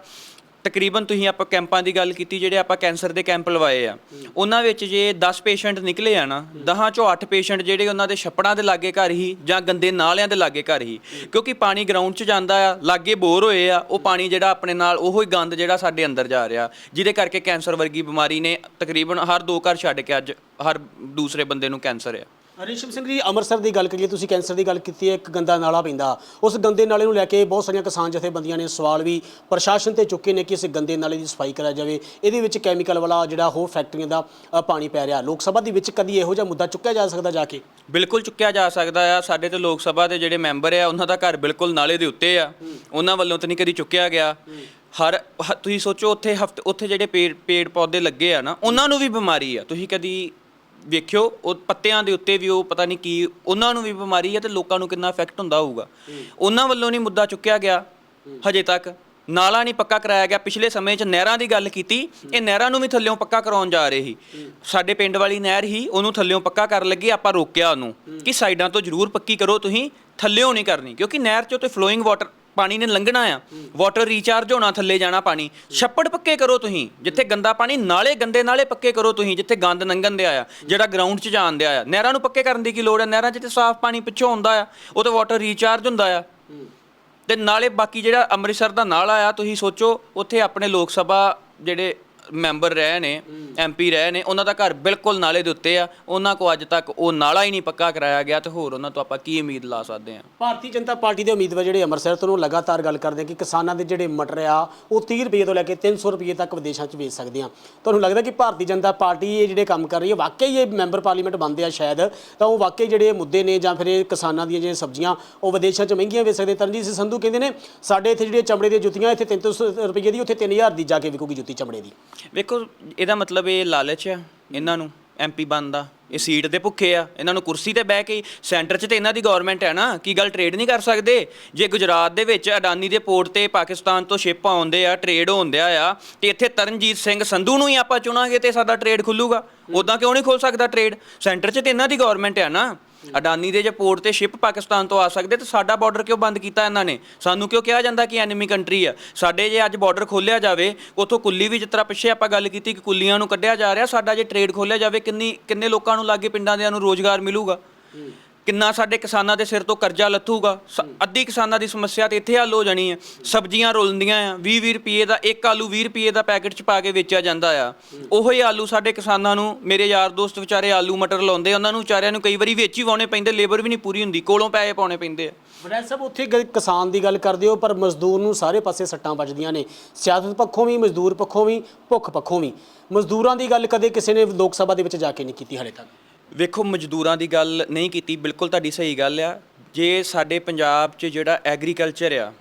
ਤਕਰੀਬਨ ਤੁਸੀਂ ਆਪਾਂ ਕੈਂਪਾਂ ਦੀ ਗੱਲ ਕੀਤੀ, ਜਿਹੜੇ ਆਪਾਂ ਕੈਂਸਰ ਦੇ ਕੈਂਪ ਲਵਾਏ ਆ। ਉਹਨਾਂ ਵਿੱਚ ਜੇ 10 ਪੇਸ਼ੈਂਟ ਨਿਕਲੇ ਆ ਨਾ 10 ਚੋਂ 8 ਪੇਸ਼ੈਂਟ ਜਿਹੜੇ ਉਹਨਾਂ ਦੇ ਛੱਪੜਾਂ ਦੇ ਲਾਗੇ ਘਰ ਹੀ ਜਾਂ ਗੰਦੇ ਨਾਲਿਆਂ ਦੇ ਲਾਗੇ ਘਰ ਹੀ। ਕਿਉਂਕਿ ਪਾਣੀ ਗਰਾਊਂਡ 'ਚ ਜਾਂਦਾ ਆ, ਲਾਗੇ ਬੋਰ ਹੋਏ ਆ, ਉਹ ਪਾਣੀ ਜਿਹੜਾ ਆਪਣੇ ਨਾਲ ਉਹੋ ਹੀ ਗੰਦ ਜਿਹੜਾ ਸਾਡੇ ਅੰਦਰ ਜਾ ਰਿਹਾ, ਜਿਹਦੇ ਕਰਕੇ ਕੈਂਸਰ ਵਰਗੀ ਬਿਮਾਰੀ ਨੇ ਤਕਰੀਬਨ ਹਰ ਦੋ ਘਰ ਛੱਡ ਕੇ ਅੱਜ ਹਰ ਦੂਸਰੇ ਬੰਦੇ ਨੂੰ ਕੈਂਸਰ ਆ। ਰੇਸ਼ਮ ਸਿੰਘ ਜੀ ਅੰਮ੍ਰਿਤਸਰ ਦੀ ਗੱਲ ਕਰੀਏ ਤੁਸੀਂ ਕੈਂਸਰ ਦੀ ਗੱਲ ਕੀਤੀ ਹੈ ਇੱਕ ਗੰਦਾ ਨਾਲਾ ਪੈਂਦਾ। ਉਸ ਗੰਦੇ ਨਾਲੇ ਨੂੰ ਲੈ ਕੇ ਬਹੁਤ ਸਾਰੀਆਂ ਕਿਸਾਨ ਜਥੇਬੰਦੀਆਂ ਨੇ ਸਵਾਲ ਵੀ ਪ੍ਰਸ਼ਾਸਨ ਤੇ ਚੁੱਕੇ ਨੇ ਕਿ ਇਸ ਗੰਦੇ ਨਾਲੇ ਦੀ ਸਫ਼ਾਈ ਕਰਾ ਜਾਵੇ। ਇਹਦੇ ਵਿੱਚ ਕੈਮੀਕਲ ਵਾਲਾ ਜਿਹੜਾ ਹੋਰ ਫੈਕਟਰੀਆਂ ਦਾ ਅ, ਪਾਣੀ ਪੈ ਰਿਹਾ। ਲੋਕ ਸਭਾ ਦੇ ਵਿੱਚ ਕਦੀ ਇਹੋ ਜਿਹਾ ਮੁੱਦਾ ਚੁੱਕਿਆ ਜਾ ਸਕਦਾ ਜਾ ਕੇ? ਬਿਲਕੁਲ ਚੁੱਕਿਆ ਜਾ ਸਕਦਾ ਆ। ਸਾਡੇ ਤੇ ਲੋਕ ਸਭਾ ਦੇ ਜਿਹੜੇ ਮੈਂਬਰ ਆ ਉਹਨਾਂ ਦਾ ਘਰ ਬਿਲਕੁਲ ਨਾਲੇ ਦੇ ਉੱਤੇ ਆ। ਉਹਨਾਂ ਵੱਲੋਂ ਤਾਂ ਨਹੀਂ ਕਦੀ ਚੁੱਕਿਆ ਗਿਆ। ਹਰ ਹ- ਤੁਸੀਂ ਸੋਚੋ ਉੱਥੇ ਹਫ਼ਤੇ ਉੱਥੇ ਜਿਹੜੇ ਪੇੜ ਪੇੜ ਪੌਦੇ ਲੱਗੇ ਆ ਨਾ ਉਹਨਾਂ ਨੂੰ ਵੀ ਬਿਮਾਰੀ ਆ। ਤੁਸੀਂ ਕਦੀ ਵੇਖਿਓ ਉਹ ਪੱਤਿਆਂ ਦੇ ਉੱਤੇ ਵੀ ਉਹ ਪਤਾ ਨਹੀਂ ਕੀ ਉਹਨਾਂ ਨੂੰ ਵੀ ਬਿਮਾਰੀ ਆ ਤੇ ਲੋਕਾਂ ਨੂੰ ਕਿੰਨਾ ਇਫੈਕਟ ਹੁੰਦਾ ਹੋਊਗਾ। ਉਹਨਾਂ ਵੱਲੋਂ ਨਹੀਂ ਮੁੱਦਾ ਚੁੱਕਿਆ ਗਿਆ ਹਜੇ ਤੱਕ। ਨਾਲਾ ਨਹੀਂ ਪੱਕਾ ਕਰਾਇਆ ਗਿਆ। ਪਿਛਲੇ ਸਮੇਂ 'ਚ ਨਹਿਰਾਂ ਦੀ ਗੱਲ ਕੀਤੀ ਇਹ ਨਹਿਰਾਂ ਨੂੰ ਵੀ ਥੱਲਿਓਂ ਪੱਕਾ ਕਰਾਉਣ ਜਾ ਰਹੇ ਸੀ। ਸਾਡੇ ਪਿੰਡ ਵਾਲੀ ਨਹਿਰ ਹੀ ਉਹਨੂੰ ਥੱਲਿਓਂ ਪੱਕਾ ਕਰਨ ਲੱਗੇ ਆਪਾਂ ਰੋਕਿਆ ਉਹਨੂੰ ਕਿ ਸਾਈਡਾਂ ਤੋਂ ਜ਼ਰੂਰ ਪੱਕੀ ਕਰੋ ਤੁਸੀਂ ਥੱਲਿਓਂ ਨਹੀਂ ਕਰਨੀ ਕਿਉਂਕਿ ਨਹਿਰ 'ਚੋਂ ਤੇ ਫਲੋਇੰਗ ਵਾਟਰ ਪਾਣੀ ਨੇ ਲੰਘਣਾ ਆ। ਵਾਟਰ ਰੀਚਾਰਜ ਹੋਣਾ, ਥੱਲੇ ਜਾਣਾ ਪਾਣੀ। ਛੱਪੜ ਪੱਕੇ ਕਰੋ ਤੁਸੀਂ, ਜਿੱਥੇ ਗੰਦਾ ਪਾਣੀ, ਨਾਲੇ ਗੰਦੇ ਨਾਲੇ ਪੱਕੇ ਕਰੋ ਤੁਸੀਂ, ਜਿੱਥੇ ਗੰਦ ਲੰਘਣ ਦੇ ਆ, ਜਿਹੜਾ ਗਰਾਊਂਡ 'ਚ ਜਾਣ ਦਿਆ ਆ। ਨਹਿਰਾਂ ਨੂੰ ਪੱਕੇ ਕਰਨ ਦੀ ਕੀ ਲੋੜ ਹੈ ਨਹਿਰਾਂ 'ਚ ਤੇ ਸਾਫ਼ ਪਾਣੀ ਪਿੱਛੋਂ ਆਉਂਦਾ ਆ, ਉਹ ਤੇ ਵਾਟਰ ਰੀਚਾਰਜ ਹੁੰਦਾ ਆ। ਤੇ ਨਾਲੇ ਬਾਕੀ ਜਿਹੜਾ ਅੰਮ੍ਰਿਤਸਰ ਦਾ ਨਾਲਾ ਆ, ਤੁਸੀਂ ਸੋਚੋ, ਉੱਥੇ ਆਪਣੇ ਲੋਕ ਸਭਾ ਜਿਹੜੇ ਮੈਂਬਰ ਰਹੇ ਨੇ ਐਮਪੀ ਰਹੇ ਨੇ, ਉਹਨਾਂ ਦਾ ਘਰ ਬਿਲਕੁਲ ਨਾਲੇ ਦੇ ਉੱਤੇ ਆ। ਉਹਨਾਂ ਕੋ ਅੱਜ ਤੱਕ ਉਹ ਨਾਲਾ ਹੀ ਨਹੀਂ ਪੱਕਾ ਕਰਾਇਆ ਗਿਆ ਤੇ ਹੋਰ ਉਹਨਾਂ ਤੋਂ ਆਪਾਂ ਕੀ ਉਮੀਦ ਲਾ ਸਕਦੇ ਆ ਭਾਰਤੀ ਜਨਤਾ ਪਾਰਟੀ ਦੇ ਉਮੀਦਵਾਰ ਜਿਹੜੇ ਅੰਮ੍ਰਿਤਸਰ ਤੋਂ ਲਗਾਤਾਰ ਗੱਲ ਕਰਦੇ ਕਿ ਕਿਸਾਨਾਂ ਦੇ ਜਿਹੜੇ ਮਟਰ ਆ ਉਹ 30 ਰੁਪਏ ਤੋਂ ਲੈ ਕੇ 300 ਰੁਪਏ ਤੱਕ ਵਿਦੇਸ਼ਾਂ 'ਚ ਵੇਚ ਸਕਦੇ ਆ ਤੁਹਾਨੂੰ ਲੱਗਦਾ ਕਿ ਭਾਰਤੀ ਜਨਤਾ ਪਾਰਟੀ ਇਹ ਜਿਹੜੇ ਕੰਮ ਕਰ ਰਹੀ ਹੈ, ਵਾਕਈ ਇਹ ਮੈਂਬਰ ਪਾਰਲੀਮੈਂਟ ਬਣਦੇ ਆ ਸ਼ਾਇਦ? ਤਾਂ ਉਹ ਵਾਕਈ ਜਿਹੜੇ ਮੁੱਦੇ ਨੇ ਜਾਂ ਫਿਰ ਇਹ ਕਿਸਾਨਾਂ ਦੀਆਂ ਜਿਹੜੀਆਂ ਸਬਜ਼ੀਆਂ, ਉਹ ਵਿਦੇਸ਼ਾਂ 'ਚ ਮਹਿੰਗੀਆਂ ਵੇਚ ਸਕਦੇ? ਤਰਨਜੀਤ ਸਿੰਘ ਸੰਧੂ ਕਹਿੰਦੇ ਨੇ, ਸਾਡੇ ਇੱਥੇ ਜਿਹੜੀਆਂ ਚਮੜੇ ਦੀਆਂ ਜੁੱਤੀਆਂ, ਇੱਥੇ 300 ਰੁਪਏ ਦੀ, ਉੱਥੇ 3000 ਦੀ ਜਾ ਕੇ ਵਿਕੂਗੀ ਜੁੱਤੀ ਚਮੜੇ ਦੀ। ਵੇਖੋ, ਇਹਦਾ ਮਤਲਬ ਇਹ ਲਾਲਚ ਆ ਇਹਨਾਂ ਨੂੰ ਐਮਪੀ ਬਣਦਾ। ਇਹ ਸੀਟ ਦੇ ਭੁੱਖੇ ਆ, ਇਹਨਾਂ ਨੂੰ ਕੁਰਸੀ ਤੇ ਬਹਿ ਕੇ ਸੈਂਟਰ 'ਚ ਤੇ ਇਹਨਾਂ ਦੀ ਗਵਰਨਮੈਂਟ ਹੈ ਨਾ, ਕੀ ਗੱਲ ਟ੍ਰੇਡ ਨਹੀਂ ਕਰ ਸਕਦੇ? ਜੇ ਗੁਜਰਾਤ ਦੇ ਵਿੱਚ ਅਡਾਨੀ ਦੇ ਪੋਰਟ ਤੇ ਪਾਕਿਸਤਾਨ ਤੋਂ ਸ਼ਿਪ ਆਉਂਦੇ ਆ ਟ੍ਰੇਡ ਹੁੰਦਿਆ ਆ, ਤੇ ਇੱਥੇ ਤਰਨਜੀਤ ਸਿੰਘ ਸੰਧੂ ਨੂੰ ਹੀ ਆਪਾਂ ਚੁਣਾਂਗੇ ਤੇ ਸਾਡਾ ਟ੍ਰੇਡ ਖੁੱਲੂਗਾ। ਉਦਾਂ ਕਿਉਂ ਨਹੀਂ ਖੁੱਲ ਸਕਦਾ ਟ੍ਰੇਡ ਸੈਂਟਰ 'ਚ ਤੇ ਇਹਨਾਂ ਦੀ ਗਵਰਨਮੈਂਟ ਹੈ ਨਾ। ਅਡਾਨੀ ਦੇ ਜੇ ਪੋਰਟ ਤੇ ਸ਼ਿਪ ਪਾਕਿਸਤਾਨ ਤੋਂ ਆ ਸਕਦੇ, ਤੇ ਸਾਡਾ ਬਾਰਡਰ ਕਿਉਂ ਬੰਦ ਕੀਤਾ ਇਹਨਾਂ ਨੇ? ਸਾਨੂੰ ਕਿਉਂ ਕਿਹਾ ਜਾਂਦਾ ਕਿ ਐਨੇਮੀ ਕੰਟਰੀ ਆ? ਸਾਡੇ ਜੇ ਅੱਜ ਬਾਰਡਰ ਖੋਲਿਆ ਜਾਵੇ, ਉਥੋਂ ਕੁੱਲੀ ਵੀ ਜਿਸ ਤਰ੍ਹਾਂ ਪਿੱਛੇ ਆਪਾਂ ਗੱਲ ਕੀਤੀ ਕਿ ਕੁੱਲੀਆਂ ਨੂੰ ਕੱਢਿਆ ਜਾ ਰਿਹਾ, ਸਾਡਾ ਜੇ ਟ੍ਰੇਡ ਖੋਲਿਆ ਜਾਵੇ, ਕਿੰਨੀ ਕਿੰਨੇ ਲੋਕਾਂ ਨੂੰ ਲਾਗੇ ਪਿੰਡਾਂ ਦਿਆਂ ਨੂੰ ਰੋਜ਼ਗਾਰ ਮਿਲੂਗਾ? ਕਿੰਨਾ ਸਾਡੇ ਕਿਸਾਨਾਂ ਦੇ ਸਿਰ ਤੋਂ ਕਰਜ਼ਾ ਲੱਥੂਗਾ? ਸ- ਅੱਧੀ ਕਿਸਾਨਾਂ ਦੀ ਸਮੱਸਿਆ ਤੇ ਇੱਥੇ ਹੱਲ ਹੋ ਜਾਣੀ ਹੈ। ਸਬਜ਼ੀਆਂ ਰੁਲਦੀਆਂ ਆ 20 20 ਰੁਪਏ ਦਾ, ਇੱਕ ਆਲੂ 20 ਰੁਪਏ ਦਾ ਪੈਕੇਟ ਚ ਪਾ ਕੇ ਵੇਚਿਆ ਜਾਂਦਾ ਆ। ਉਹੋ ਹੀ ਆਲੂ ਸਾਡੇ ਕਿਸਾਨਾਂ ਨੂੰ, ਮੇਰੇ ਯਾਰ ਦੋਸਤ ਵਿਚਾਰੇ ਆਲੂ ਮਟਰ ਲਾਉਂਦੇ ਉਹਨਾਂ ਨੂੰ ਵਿਚਾਰਿਆਂ ਨੂੰ ਕਈ ਵਾਰੀ ਵੇਚੀ ਹੀ ਵਾਉਣੇ ਪੈਂਦੇ, ਲੇਬਰ ਵੀ ਨਹੀਂ ਪੂਰੀ ਹੁੰਦੀ, ਕੋਲੋਂ ਪੈਸੇ ਪਾਉਣੇ ਪੈਂਦੇ ਆ। ਵਡੈਲ ਸਾਹਿਬ, ਉੱਥੇ ਗ- ਕਿਸਾਨ ਦੀ ਗੱਲ ਕਰਦੇ ਹੋ, ਪਰ ਮਜ਼ਦੂਰ ਨੂੰ ਸਾਰੇ ਪਾਸੇ ਸੱਟਾਂ ਵੱਜਦੀਆਂ ਨੇ। ਸਿਆਸਤ ਪੱਖੋਂ ਵੀ, ਮਜ਼ਦੂਰ ਪੱਖੋਂ ਵੀ, ਭੁੱਖ ਪੱਖੋਂ ਵੀ। ਮਜ਼ਦੂਰਾਂ ਦੀ ਗੱਲ ਕਦੇ ਕਿਸੇ ਨੇ ਲੋਕ ਸਭਾ ਦੇ ਵਿੱਚ ਜਾ ਕੇ ਨਹੀਂ ਕੀਤੀ ਹਾਲੇ ਤੱਕ। ਵੇਖੋ, ਮਜ਼ਦੂਰਾਂ ਦੀ ਗੱਲ ਨਹੀਂ ਕੀਤੀ, ਬਿਲਕੁਲ ਤੁਹਾਡੀ ਸਹੀ ਗੱਲ ਆ। ਜੇ ਸਾਡੇ ਪੰਜਾਬ 'ਚ ਜਿਹੜਾ ਐਗਰੀਕਲਚਰ ਆ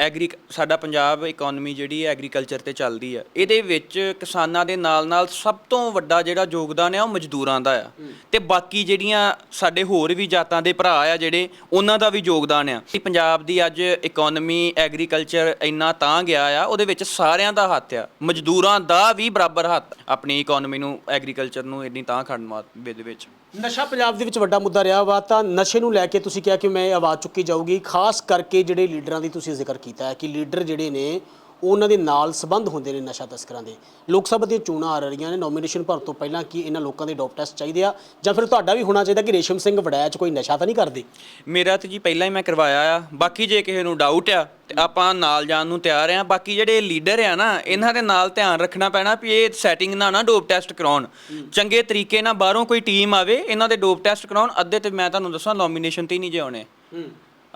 ਐਗਰੀ ਸਾਡਾ ਪੰਜਾਬ ਇਕਨੋਮੀ ਜਿਹੜੀ ਹੈ ਐਗਰੀਕਲਚਰ ਤੇ ਚੱਲਦੀ ਆ। ਇਹਦੇ ਵਿੱਚ ਕਿਸਾਨਾਂ ਦੇ ਨਾਲ ਨਾਲ ਸਭ ਤੋਂ ਵੱਡਾ ਜਿਹੜਾ ਯੋਗਦਾਨ ਆ ਉਹ ਮਜ਼ਦੂਰਾਂ ਦਾ ਆ। ਤੇ ਬਾਕੀ ਜਿਹੜੀਆਂ ਸਾਡੇ ਹੋਰ ਵੀ ਜਾਤਾਂ ਦੇ ਭਰਾ ਆ ਜਿਹੜੇ ਉਹਨਾਂ ਦਾ ਵੀ ਯੋਗਦਾਨ ਆ। ਕਿ ਪੰਜਾਬ ਦੀ ਅੱਜ ਇਕਨੋਮੀ ਐਗਰੀਕਲਚਰ ਇੰਨਾ ਤਾਂ ਗਿਆ ਆ ਉਹਦੇ ਵਿੱਚ ਸਾਰਿਆਂ ਦਾ ਹੱਥ ਆ। ਮਜ਼ਦੂਰਾਂ ਦਾ ਵੀ ਬਰਾਬਰ ਹੱਥ ਆਪਣੀ ਇਕਨੋਮੀ ਨੂੰ ਐਗਰੀਕਲਚਰ ਨੂੰ ਇੰਨੀ ਤਾਂ ਖੜਨ ਦੇ ਵਿੱਚ। ਨਸ਼ਾ ਪੰਜਾਬ ਦੇ ਵਿੱਚ ਵੱਡਾ ਮੁੱਦਾ ਰਿਹਾ ਵਾ, ਤਾਂ ਨਸ਼ੇ ਨੂੰ ਲੈ ਕੇ ਤੁਸੀਂ ਕਿਹਾ ਕਿ ਮੈਂ ਆਵਾਜ਼ ਚੁੱਕੀ ਜਾਊਗੀ, ਖਾਸ ਕਰਕੇ ਜਿਹੜੇ ਲੀਡਰਾਂ ਦੀ ਤੁਸੀਂ ਜ਼ਿਕਰ ਕੀਤਾ ਹੈ ਕਿ ਲੀਡਰ ਜਿਹੜੇ ਨੇ ਉਹਨਾਂ ਦੇ ਨਾਲ ਸੰਬੰਧ ਹੁੰਦੇ ਨੇ ਨਸ਼ਾ ਤਸਕਰਾਂ ਦੇ। ਲੋਕ ਸਭਾ ਦੀਆਂ ਚੋਣਾਂ ਆ ਰਹੀਆਂ ਨੇ। ਨੋਮੀਨੇਸ਼ਨ ਭਰਨ ਤੋਂ ਪਹਿਲਾਂ ਕੀ ਇਹਨਾਂ ਲੋਕਾਂ ਦੇ ਡੋਪ ਟੈਸਟ ਚਾਹੀਦੇ ਆ? ਜਾਂ ਫਿਰ ਤੁਹਾਡਾ ਵੀ ਹੋਣਾ ਚਾਹੀਦਾ ਕਿ ਰੇਸ਼ਮ ਸਿੰਘ ਵੜੈਚ ਕੋਈ ਨਸ਼ਾ ਤਾਂ ਨਹੀਂ ਕਰਦੇ? ਮੇਰਾ ਤੇ ਜੀ ਪਹਿਲਾਂ ਹੀ ਮੈਂ ਕਰਵਾਇਆ ਆ। ਬਾਕੀ ਜੇ ਕਿਸੇ ਨੂੰ ਡਾਊਟ ਆ ਤੇ ਆਪਾਂ ਨਾਲ ਜਾਣ ਨੂੰ ਤਿਆਰ ਆ। ਬਾਕੀ ਜਿਹੜੇ ਲੀਡਰ ਆ ਨਾ ਇਹਨਾਂ ਦੇ ਨਾਲ ਧਿਆਨ ਰੱਖਣਾ ਪੈਣਾ ਵੀ ਇਹ ਸੈਟਿੰਗ ਨਾ ਨਾ ਡੋਪ ਟੈਸਟ ਕਰਾਉਣ। ਚੰਗੇ ਤਰੀਕੇ ਨਾਲ ਬਾਹਰੋਂ ਕੋਈ ਟੀਮ ਆਵੇ ਇਹਨਾਂ ਦੇ ਡੋਪ ਟੈਸਟ ਕਰਾਉਣ। ਅੱਧੇ ਤੇ ਮੈਂ ਤੁਹਾਨੂੰ ਦੱਸਾਂ ਨੋਮੀਨੇਸ਼ਨ ਤੇ ਹੀ ਨਹੀਂ ਜੇ ਆਉਣੇ।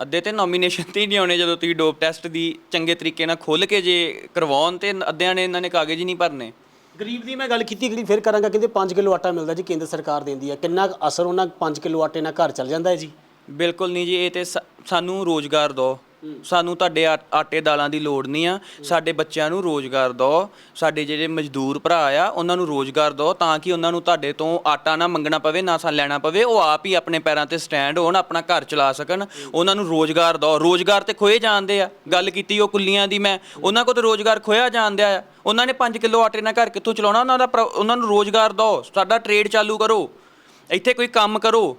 ਅੱਧੇ ਤੇ ਨੋਮੀਨੇਸ਼ਨ ਤੇ ਹੀ ਨਹੀਂ ਆਉਣੇ ਜਦੋਂ ਤੁਸੀਂ ਡੋਪ ਟੈਸਟ ਦੀ ਚੰਗੇ ਤਰੀਕੇ ਨਾਲ ਖੋਲ ਕੇ ਜੇ ਕਰਵਾਉਣ ਤੇ ਅੱਧਿਆਂ ਨੇ ਇਹਨਾਂ ਨੇ ਕਾਗਜ਼ ਹੀ ਨਹੀਂ ਭਰਨੇ। ਗਰੀਬ ਦੀ ਮੈਂ ਗੱਲ ਕੀਤੀ ਅਗਲੀ ਫਿਰ ਕਰਾਂਗਾ ਕਹਿੰਦੇ 5 ਕਿਲੋ ਆਟਾ ਮਿਲਦਾ ਜੀ ਕੇਂਦਰ ਸਰਕਾਰ ਦਿੰਦੀ ਹੈ ਕਿੰਨਾ ਕੁ ਅਸਰ ਉਹਨਾਂ 5 ਕਿਲੋ ਆਟੇ ਨਾਲ ਘਰ ਚੱਲ ਜਾਂਦਾ ਹੈ ਜੀ? ਬਿਲਕੁਲ ਨਹੀਂ ਜੀ ਇਹ ਤੇ ਸਾ- ਸਾਨੂੰ ਰੋਜ਼ਗਾਰ ਦਿਓ। ਸਾਨੂੰ ਤੁਹਾਡੇ ਆ- ਆਟੇ ਦਾਲਾਂ ਦੀ ਲੋੜ ਨਹੀਂ ਆ। ਸਾਡੇ ਬੱਚਿਆਂ ਨੂੰ ਰੋਜ਼ਗਾਰ ਦਿਓ। ਸਾਡੇ ਜਿਹੜੇ ਮਜ਼ਦੂਰ ਭਰਾ ਆ, ਉਹਨਾਂ ਨੂੰ ਰੋਜ਼ਗਾਰ ਦਿਓ ਤਾਂ ਕਿ ਉਹਨਾਂ ਨੂੰ ਤੁਹਾਡੇ ਤੋਂ ਆਟਾ ਨਾ ਮੰਗਣਾ ਪਵੇ, ਨਾ ਸਾ ਲੈਣਾ ਪਵੇ। ਉਹ ਆਪ ਹੀ ਆਪਣੇ ਪੈਰਾਂ ਤੇ ਸਟੈਂਡ ਹੋਣ, ਆਪਣਾ ਘਰ ਚਲਾ ਸਕਣ। ਉਹਨਾਂ ਨੂੰ ਰੋਜ਼ਗਾਰ ਦਿਓ। ਰੋਜ਼ਗਾਰ ਤੇ ਖੋਏ ਜਾਂਦੇ ਆ। ਗੱਲ ਕੀਤੀ ਉਹ ਕੁੱਲੀਆਂ ਦੀ ਮੈਂ। ਉਹਨਾਂ ਕੋਲ ਤੇ ਰੋਜ਼ਗਾਰ ਖੋਇਆ ਜਾਂਦਿਆ ਆ। ਉਹਨਾਂ ਨੇ 5 ਕਿਲੋ ਆਟੇ ਨਾਲ ਘਰ ਕਿੱਥੋਂ ਚਲਾਉਣਾ? ਉਹਨਾਂ ਦਾ ਪ੍ਰ- ਉਹਨਾਂ ਨੂੰ ਰੋਜ਼ਗਾਰ ਦਿਓ। ਸਾਡਾ ਟ੍ਰੇਡ ਚਾਲੂ ਕਰੋ। ਇੱਥੇ ਕੋਈ ਕੰਮ ਕਰੋ।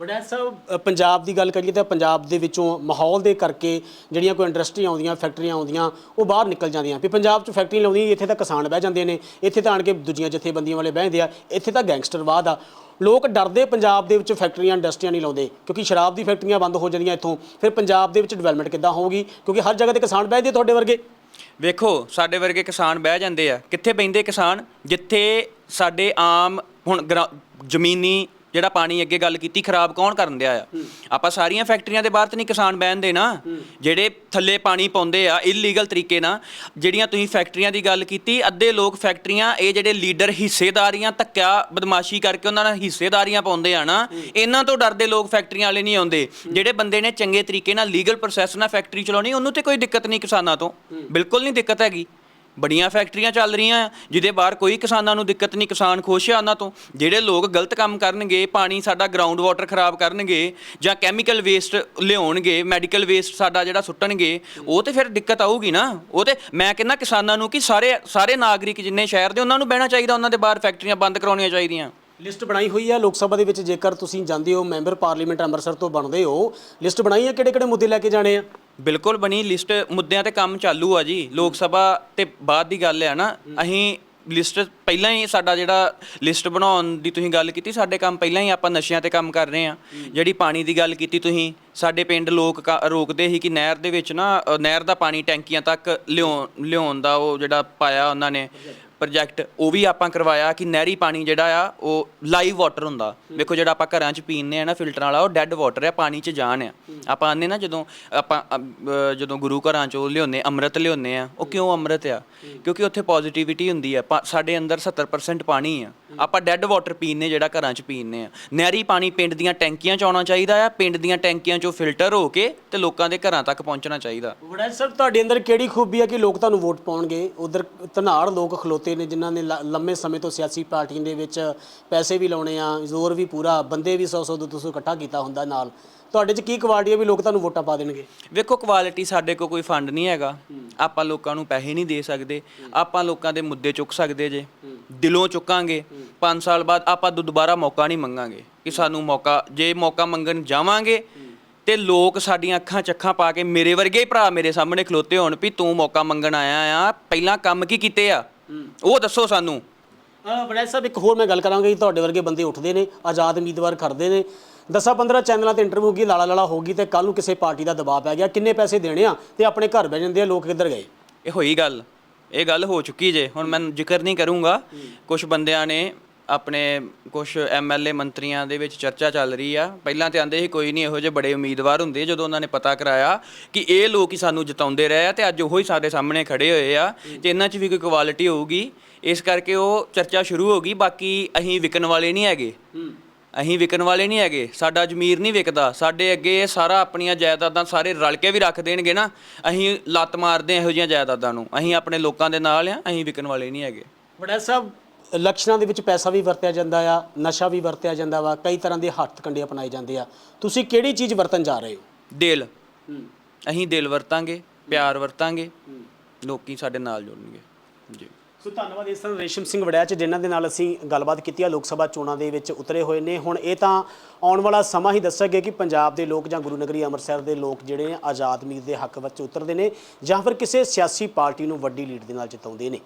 ਵਡੈਲ ਸਾਹਿਬ ਪੰਜਾਬ ਦੀ ਗੱਲ ਕਰੀਏ ਤਾਂ ਪੰਜਾਬ ਦੇ ਵਿੱਚੋਂ ਮਾਹੌਲ ਦੇ ਕਰਕੇ ਜਿਹੜੀਆਂ ਕੋਈ ਇੰਡਸਟਰੀ ਆਉਂਦੀਆਂ, ਫੈਕਟਰੀਆਂ ਆਉਂਦੀਆਂ, ਉਹ ਬਾਹਰ ਨਿਕਲ ਜਾਂਦੀਆਂ। ਵੀ ਪੰਜਾਬ 'ਚ ਫੈਕਟਰੀ ਲਾਉਂਦੀ, ਇੱਥੇ ਤਾਂ ਕਿਸਾਨ ਬਹਿ ਜਾਂਦੇ ਨੇ, ਇੱਥੇ ਤਾਂ ਆਣ ਕੇ ਦੂਜੀਆਂ ਜਥੇਬੰਦੀਆਂ ਵਾਲੇ ਬਹਿੰਦੇ ਆ, ਇੱਥੇ ਤਾਂ ਗੈਂਗਸਟਰਵਾਦ ਆ। ਲੋਕ ਡਰਦੇ ਪੰਜਾਬ ਦੇ ਵਿੱਚ ਫੈਕਟਰੀਆਂ, ਇੰਡਸਟਰੀਆਂ ਨਹੀਂ ਲਾਉਂਦੇ, ਕਿਉਂਕਿ ਸ਼ਰਾਬ ਦੀ ਫੈਕਟਰੀਆਂ ਬੰਦ ਹੋ ਜਾਂਦੀਆਂ ਇੱਥੋਂ। ਫਿਰ ਪੰਜਾਬ ਦੇ ਵਿੱਚ ਡਿਵੈਲਪਮੈਂਟ ਕਿੱਦਾਂ ਹੋਊਗੀ? ਕਿਉਂਕਿ ਹਰ ਜਗ੍ਹਾ ਤੇ ਕਿਸਾਨ ਬਹਿਦੇ ਤੁਹਾਡੇ ਵਰਗੇ। ਵੇਖੋ, ਸਾਡੇ ਵਰਗੇ ਕਿਸਾਨ ਬਹਿ ਜਾਂਦੇ ਆ। ਕਿੱਥੇ ਬੈਂਦੇ ਕਿਸਾਨ? ਜਿੱਥੇ ਸਾਡੇ ਆਮ ਹੁਣ ਗਰਾ- ਜ਼ਮੀਨੀ ਜਿਹੜਾ ਪਾਣੀ ਅੱਗੇ ਗੱਲ ਕੀਤੀ ਖਰਾਬ ਕੌਣ ਕਰਨ ਦਿਆ ਆ? ਆਪਾਂ ਸਾਰੀਆਂ ਫੈਕਟਰੀਆਂ ਦੇ ਬਾਹਰ ਤਾਂ ਨਹੀਂ ਕਿਸਾਨ ਬਹਿਣ ਦੇ ਨਾ ਜਿਹੜੇ ਥੱਲੇ ਪਾਣੀ ਪਾਉਂਦੇ ਆ ਇਲੀਗਲ ਤਰੀਕੇ ਨਾਲ ਜਿਹੜੀਆਂ ਤੁਸੀਂ ਫੈਕਟਰੀਆਂ ਦੀ ਗੱਲ ਕੀਤੀ ਅੱਧੇ ਲੋਕ ਫੈਕਟਰੀਆਂ ਇਹ ਜਿਹੜੇ ਲੀਡਰ ਹਿੱਸੇਦਾਰੀਆਂ ਧੱਕਿਆ ਬਦਮਾਸ਼ੀ ਕਰਕੇ ਉਹਨਾਂ ਨਾਲ ਹਿੱਸੇਦਾਰੀਆਂ ਪਾਉਂਦੇ ਆ ਨਾ ਇਹਨਾਂ ਤੋਂ ਡਰਦੇ ਲੋਕ ਫੈਕਟਰੀਆਂ ਵਾਲੇ ਨਹੀਂ ਆਉਂਦੇ। ਜਿਹੜੇ ਬੰਦੇ ਨੇ ਚੰਗੇ ਤਰੀਕੇ ਨਾਲ ਲੀਗਲ ਪ੍ਰੋਸੈਸ ਨਾਲ ਫੈਕਟਰੀ ਚਲਾਉਣੀ ਉਹਨੂੰ ਤੇ ਕੋਈ ਦਿੱਕਤ ਨਹੀਂ ਕਿਸਾਨਾਂ ਤੋਂ। ਬਿਲਕੁਲ ਨਹੀਂ ਦਿੱਕਤ ਹੈਗੀ। ਬੜੀਆਂ ਫੈਕਟਰੀਆਂ ਚੱਲ ਰਹੀਆਂ ਆ, ਜਿਹਦੇ ਬਾਹਰ ਕੋਈ ਕਿਸਾਨਾਂ ਨੂੰ ਦਿੱਕਤ ਨਹੀਂ, ਕਿਸਾਨ ਖੁਸ਼ ਆ ਉਹਨਾਂ ਤੋਂ। ਜਿਹੜੇ ਲੋਕ ਗਲਤ ਕੰਮ ਕਰਨਗੇ, ਪਾਣੀ ਸਾਡਾ ਗਰਾਊਂਡ ਵਾਟਰ ਖਰਾਬ ਕਰਨਗੇ, ਜਾਂ ਕੈਮੀਕਲ ਵੇਸਟ ਲਿਆਉਣਗੇ ਮੈਡੀਕਲ ਵੇਸਟ ਸਾਡਾ ਜਿਹੜਾ ਸੁੱਟਣਗੇ, ਉਹ ਤੇ ਫਿਰ ਦਿੱਕਤ ਆਊਗੀ ਨਾ। ਉਹ ਤੇ ਮੈਂ ਕਹਿੰਦਾ ਕਿਸਾਨਾਂ ਨੂੰ ਕਿ ਸਾਰੇ ਸਾਰੇ ਨਾਗਰਿਕ ਜਿੰਨੇ ਸ਼ਹਿਰ ਦੇ, ਉਹਨਾਂ ਨੂੰ ਬਹਿਣਾ ਚਾਹੀਦਾ, ਉਹਨਾਂ ਦੇ ਬਾਹਰ ਫੈਕਟਰੀਆਂ ਬੰਦ ਕਰਾਉਣੀਆਂ ਚਾਹੀਦੀਆਂ। ਲਿਸਟ ਬਣਾਈ ਹੋਈ ਹੈ ਲੋਕ ਸਭਾ ਦੇ ਵਿੱਚ, ਜੇਕਰ ਤੁਸੀਂ ਜਾਂਦੇ ਹੋ, ਮੈਂਬਰ ਪਾਰਲੀਮੈਂਟ ਅੰਮ੍ਰਿਤਸਰ ਤੋਂ ਬਣਦੇ ਹੋ, ਲਿਸਟ ਬਣਾਈ ਹੈ ਕਿਹੜੇ ਕਿਹੜੇ ਮੁੱਦੇ ਲੈ ਕੇ ਜਾਣੇ ਆ? ਬਿਲਕੁਲ ਬਣੀ ਲਿਸਟ ਮੁੱਦਿਆਂ ਤੇ ਕੰਮ ਚਾਲੂ ਆ ਜੀ। ਲੋਕ ਸਭਾ ਤੇ ਬਾਅਦ ਦੀ ਗੱਲ ਹੈ ਨਾ ਅਸੀਂ ਲਿਸਟ ਪਹਿਲਾਂ ਹੀ ਸਾਡਾ ਜਿਹੜਾ ਲਿਸਟ ਬਣਾਉਣ ਦੀ ਤੁਸੀਂ ਗੱਲ ਕੀਤੀ ਸਾਡੇ ਕੰਮ ਪਹਿਲਾਂ ਹੀ ਆਪਾਂ ਨਸ਼ਿਆਂ ਤੇ ਕੰਮ ਕਰ ਰਹੇ ਆ। ਜਿਹੜੀ ਪਾਣੀ ਦੀ ਗੱਲ ਕੀਤੀ ਤੁਸੀਂ ਸਾਡੇ ਪਿੰਡ ਲੋਕ ਕਾ- ਰੋਕਦੇ ਸੀ ਕਿ ਨਹਿਰ ਦੇ ਵਿੱਚ ਨਾ ਅ, ਨਹਿਰ ਦਾ ਪਾਣੀ ਟੈਂਕੀਆਂ ਤੱਕ ਲਿਆਉਣ ਲਿਆਉਣ ਦਾ ਉਹ ਜਿਹੜਾ ਪਾਇਆ ਉਹਨਾਂ ਨੇ। ਪ੍ਰੋਜੈਕਟ ਉਹ ਵੀ ਆਪਾਂ ਕਰਵਾਇਆ ਕਿ ਨਹਿਰੀ ਪਾਣੀ ਜਿਹੜਾ ਆ ਉਹ ਲਾਈਵ ਵਾਟਰ ਹੁੰਦਾ। ਵੇਖੋ ਜਿਹੜਾ ਆਪਾਂ ਘਰਾਂ 'ਚ ਪੀਂਦੇ ਆ ਨਾ ਫਿਲਟਰ ਵਾਲਾ ਉਹ ਡੈੱਡ ਵਾਟਰ ਆ ਪਾਣੀ 'ਚ ਜਾਨ ਆ। ਆਪਾਂ ਆਨੇ ਨਾ ਜਦੋਂ ਆਪਾਂ ਅ, ਜਦੋਂ ਗੁਰੂ ਘਰਾਂ 'ਚੋਂ ਲਿਆਉਂਦੇ ਅੰਮ੍ਰਿਤ ਲਿਆਉਂਦੇ ਆ ਉਹ ਕਿਉਂ ਅੰਮ੍ਰਿਤ ਆ? ਕਿਉਂਕਿ ਉੱਥੇ ਪੋਜ਼ਿਟਿਵਿਟੀ ਹੁੰਦੀ ਆ ਪਾ- ਸਾਡੇ ਅੰਦਰ 70% ਪਾਣੀ ਆ। ਆਪਾਂ ਡੈੱਡ ਵਾਟਰ ਪੀਂਦੇ ਜਿਹੜਾ ਘਰਾਂ 'ਚ ਪੀਂਦੇ ਆ ਨਹਿਰੀ ਪਾਣੀ ਪਿੰਡ ਦੀਆਂ ਟੈਂਕੀਆਂ 'ਚ ਆਉਣਾ ਚਾਹੀਦਾ ਆ ਪਿੰਡ ਦੀਆਂ ਟੈਂਕੀਆਂ 'ਚੋਂ ਫਿਲਟਰ ਹੋ ਕੇ ਤੇ ਲੋਕਾਂ ਦੇ ਘਰਾਂ ਤੱਕ ਪਹੁੰਚਣਾ ਚਾਹੀਦਾ। ਵੜੈਲ ਸਾਹਿਬ ਤੁਹਾਡੇ ਅੰਦਰ ਕਿਹੜੀ ਖੂਬੀ ਹੈ ਕਿ ਲੋਕ ਤੁਹਾਨੂੰ ਵੋਟ ਪਾਉਣਗੇ? ਉਧਰ ਧਨਾੜ ਲੋਕ ਖਲੋਤੇ ਨੇ ਜਿਨ੍ਹਾਂ ਨੇ ਲ- ਲੰਮੇ ਸਮੇਂ ਤੋਂ ਸਿਆਸੀ ਪਾਰਟੀਆਂ ਦੇ ਵਿੱਚ ਪੈਸੇ ਵੀ ਲਾਉਣੇ ਆ ਜ਼ੋਰ ਵੀ ਪੂਰਾ ਬੰਦੇ ਵੀ 100 100 200 ਇਕੱਠਾ ਕੀਤਾ ਹੁੰਦਾ ਨਾਲ। ਤੁਹਾਡੇ 'ਚ ਕੀ ਕੁਆਲਿਟੀ ਹੈ ਵੀ ਲੋਕ ਤੁਹਾਨੂੰ ਵੋਟਾਂ ਪਾ ਦੇਣਗੇ? ਵੇਖੋ ਕੁਆਲਿਟੀ ਸਾਡੇ ਕੋਲ ਕੋਈ ਫੰਡ ਨਹੀਂ ਹੈਗਾ। ਆਪਾਂ ਲੋਕਾਂ ਨੂੰ ਪੈਸੇ ਨਹੀਂ ਦੇ ਸਕਦੇ। ਆਪਾਂ ਲੋਕਾਂ ਦੇ ਮੁੱਦੇ ਚੁੱਕ ਸਕਦੇ ਜੇ। ਦਿਲੋਂ ਚੁੱਕਾਂਗੇ। 5 ਸਾਲ ਬਾਅਦ ਆਪਾਂ ਦੁਬਾਰਾ ਮੌਕਾ ਨਹੀਂ ਮੰਗਾਂਗੇ। ਕਿ ਸਾਨੂੰ ਮੌਕਾ ਜੇ ਮੌਕਾ ਮੰਗਣ ਜਾਵਾਂਗੇ ਤੇ ਲੋਕ ਸਾਡੀਆਂ ਅੱਖਾਂ ਚੱਖਾਂ ਪਾ ਕੇ ਮੇਰੇ ਵਰਗੇ ਹੀ ਭਰਾ ਮੇਰੇ ਸਾਹਮਣੇ ਖਲੋਤੇ ਹੋਣ ਵੀ ਤੂੰ ਮੌਕਾ ਮੰਗਣ ਆਇਆ ਆ ਪਹਿਲਾਂ ਕੰਮ ਕੀ ਕੀਤੇ ਆ? ਉਹ ਦੱਸੋ ਸਾਨੂੰ। ਵੜੈਲ ਸਾਹਿਬ ਇੱਕ ਹੋਰ ਮੈਂ ਗੱਲ ਕਰਾਂਗਾ ਕਿ ਤੁਹਾਡੇ ਵਰਗੇ ਬੰਦੇ ਉੱਠਦੇ ਨੇ ਆਜ਼ਾਦ ਉਮੀਦਵਾਰ ਖੜਦੇ ਨੇ। 10 15 ਚੈਨਲਾਂ ਤੇ ਇੰਟਰਵਿਊ ਹੋਗੀ ਲਾਲਾ ਲਾਲਾ ਹੋਗੀ ਤੇ ਕੱਲ ਨੂੰ ਕਿਸੇ ਪਾਰਟੀ ਦਾ ਦਬਾਅ ਪੈ ਗਿਆ ਕਿੰਨੇ ਪੈਸੇ ਦੇਣੇ ਆ ਤੇ ਆਪਣੇ ਘਰ ਬਹਿ ਜਾਂਦੇ ਆ ਲੋਕ ਕਿੱਧਰ ਗਏ? ਇਹ ਹੋਈ ਗੱਲ। ਇਹ ਗੱਲ ਹੋ ਚੁੱਕੀ ਜੇ। ਹੁਣ ਮੈਂ ਜ਼ਿਕਰ ਨਹੀਂ ਕਰੂੰਗਾ। ਕੁਝ ਬੰਦਿਆਂ ਨੇ ਆਪਣੇ ਕੁਝ ਐਮਐਲਏ ਮੰਤਰੀਆਂ ਦੇ ਵਿੱਚ ਚਰਚਾ ਚੱਲ ਰਹੀ ਆ। ਪਹਿਲਾਂ ਤੇ ਆਂਦੇ ਸੀ ਕੋਈ ਨਹੀਂ ਇਹੋ ਜਿਹੇ ਬੜੇ ਉਮੀਦਵਾਰ ਹੁੰਦੇ ਜਦੋਂ ਉਹਨਾਂ ਨੇ ਪਤਾ ਕਰਾਇਆ ਕਿ ਇਹ ਲੋਕ ਹੀ ਸਾਨੂੰ ਜਿਤਾਉਂਦੇ ਰਹੇ ਆ ਤੇ ਅੱਜ ਉਹੀ ਸਾਡੇ ਸਾਹਮਣੇ ਖੜੇ ਹੋਏ ਆ। ਤੇ ਇਹਨਾਂ 'ਚ ਵੀ ਕੋਈ ਕੁਆਲਿਟੀ ਹੋਊਗੀ। ਇਸ ਕਰਕੇ ਉਹ ਚਰਚਾ ਸ਼ੁਰੂ ਹੋ ਗਈ, ਬਾਕੀ ਅਸੀਂ ਵਿਕਣ ਵਾਲੇ ਨਹੀਂ ਹੈਗੇ। ਅਸੀਂ ਵਿਕਣ ਵਾਲੇ ਨਹੀਂ ਹੈਗੇ ਸਾਡਾ ਜ਼ਮੀਰ ਨਹੀਂ ਵਿਕਦਾ। ਸਾਡੇ ਅੱਗੇ ਇਹ ਸਾਰਾ ਆਪਣੀਆਂ ਜਾਇਦਾਦਾਂ ਸਾਰੇ ਰਲ ਕੇ ਵੀ ਰੱਖ ਦੇਣਗੇ ਨਾ। ਅਸੀਂ ਲੱਤ ਮਾਰਦੇ ਹਾਂ ਇਹੋ ਜਿਹੀਆਂ ਜਾਇਦਾਦਾਂ ਨੂੰ। ਅਸੀਂ ਆਪਣੇ ਲੋਕਾਂ ਦੇ ਨਾਲ ਆ ਅਸੀਂ ਵਿਕਣ ਵਾਲੇ ਨਹੀਂ ਹੈਗੇ। ਵੜੈਲ ਸਾਹਿਬ ਇਲੈਕਸ਼ਨਾਂ ਦੇ ਵਿੱਚ ਪੈਸਾ ਵੀ ਵਰਤਿਆ ਜਾਂਦਾ ਆ ਨਸ਼ਾ ਵੀ ਵਰਤਿਆ ਜਾਂਦਾ ਵਾ ਕਈ ਤਰ੍ਹਾਂ ਦੇ ਹੱਥ ਕੰਡੇ ਅਪਣਾਏ ਜਾਂਦੇ ਆ। ਤੁਸੀਂ ਕਿਹੜੀ ਚੀਜ਼ ਵਰਤਨ ਜਾ ਰਹੇ ਹੋ? ਦਿਲ। ਅਸੀਂ ਦਿਲ ਵਰਤਾਂਗੇ ਪਿਆਰ ਵਰਤਾਂਗੇ ਲੋਕੀ ਸਾਡੇ ਨਾਲ ਜੁੜਨਗੇ। ਜੀ। ਸੋ ਧੰਨਵਾਦ ਇਸ ਤਰ੍ਹਾਂ ਰੇਸ਼ਮ ਸਿੰਘ ਵੜੈਚ ਜਿਨ੍ਹਾਂ ਦੇ ਨਾਲ ਅਸੀਂ ਗੱਲਬਾਤ ਕੀਤੀ ਆ, ਲੋਕ ਸਭਾ ਚੋਣਾਂ ਦੇ ਵਿੱਚ ਉਤਰੇ ਹੋਏ ਨੇ। ਹੁਣ ਇਹ ਤਾਂ ਆਉਣ ਵਾਲਾ ਸਮਾਂ ਹੀ ਦੱਸੇਗਾ ਕਿ ਪੰਜਾਬ ਦੇ ਲੋਕ ਜਾਂ ਗੁਰੂ ਨਗਰੀ ਅੰਮ੍ਰਿਤਸਰ ਦੇ ਲੋਕ ਜਿਹੜੇ ਨੇ ਆਜ਼ਾਦ ਉਮੀਦ ਦੇ ਹੱਕ ਵਿੱਚ ਉਤਰਦੇ ਨੇ ਜਾਂ ਫਿਰ ਕਿਸੇ ਸਿਆਸੀ ਪਾਰਟੀ ਨੂੰ ਵੱਡੀ ਲੀਡ ਦੇ ਨਾਲ ਜਿਤਾਉਂਦੇ ਨੇ।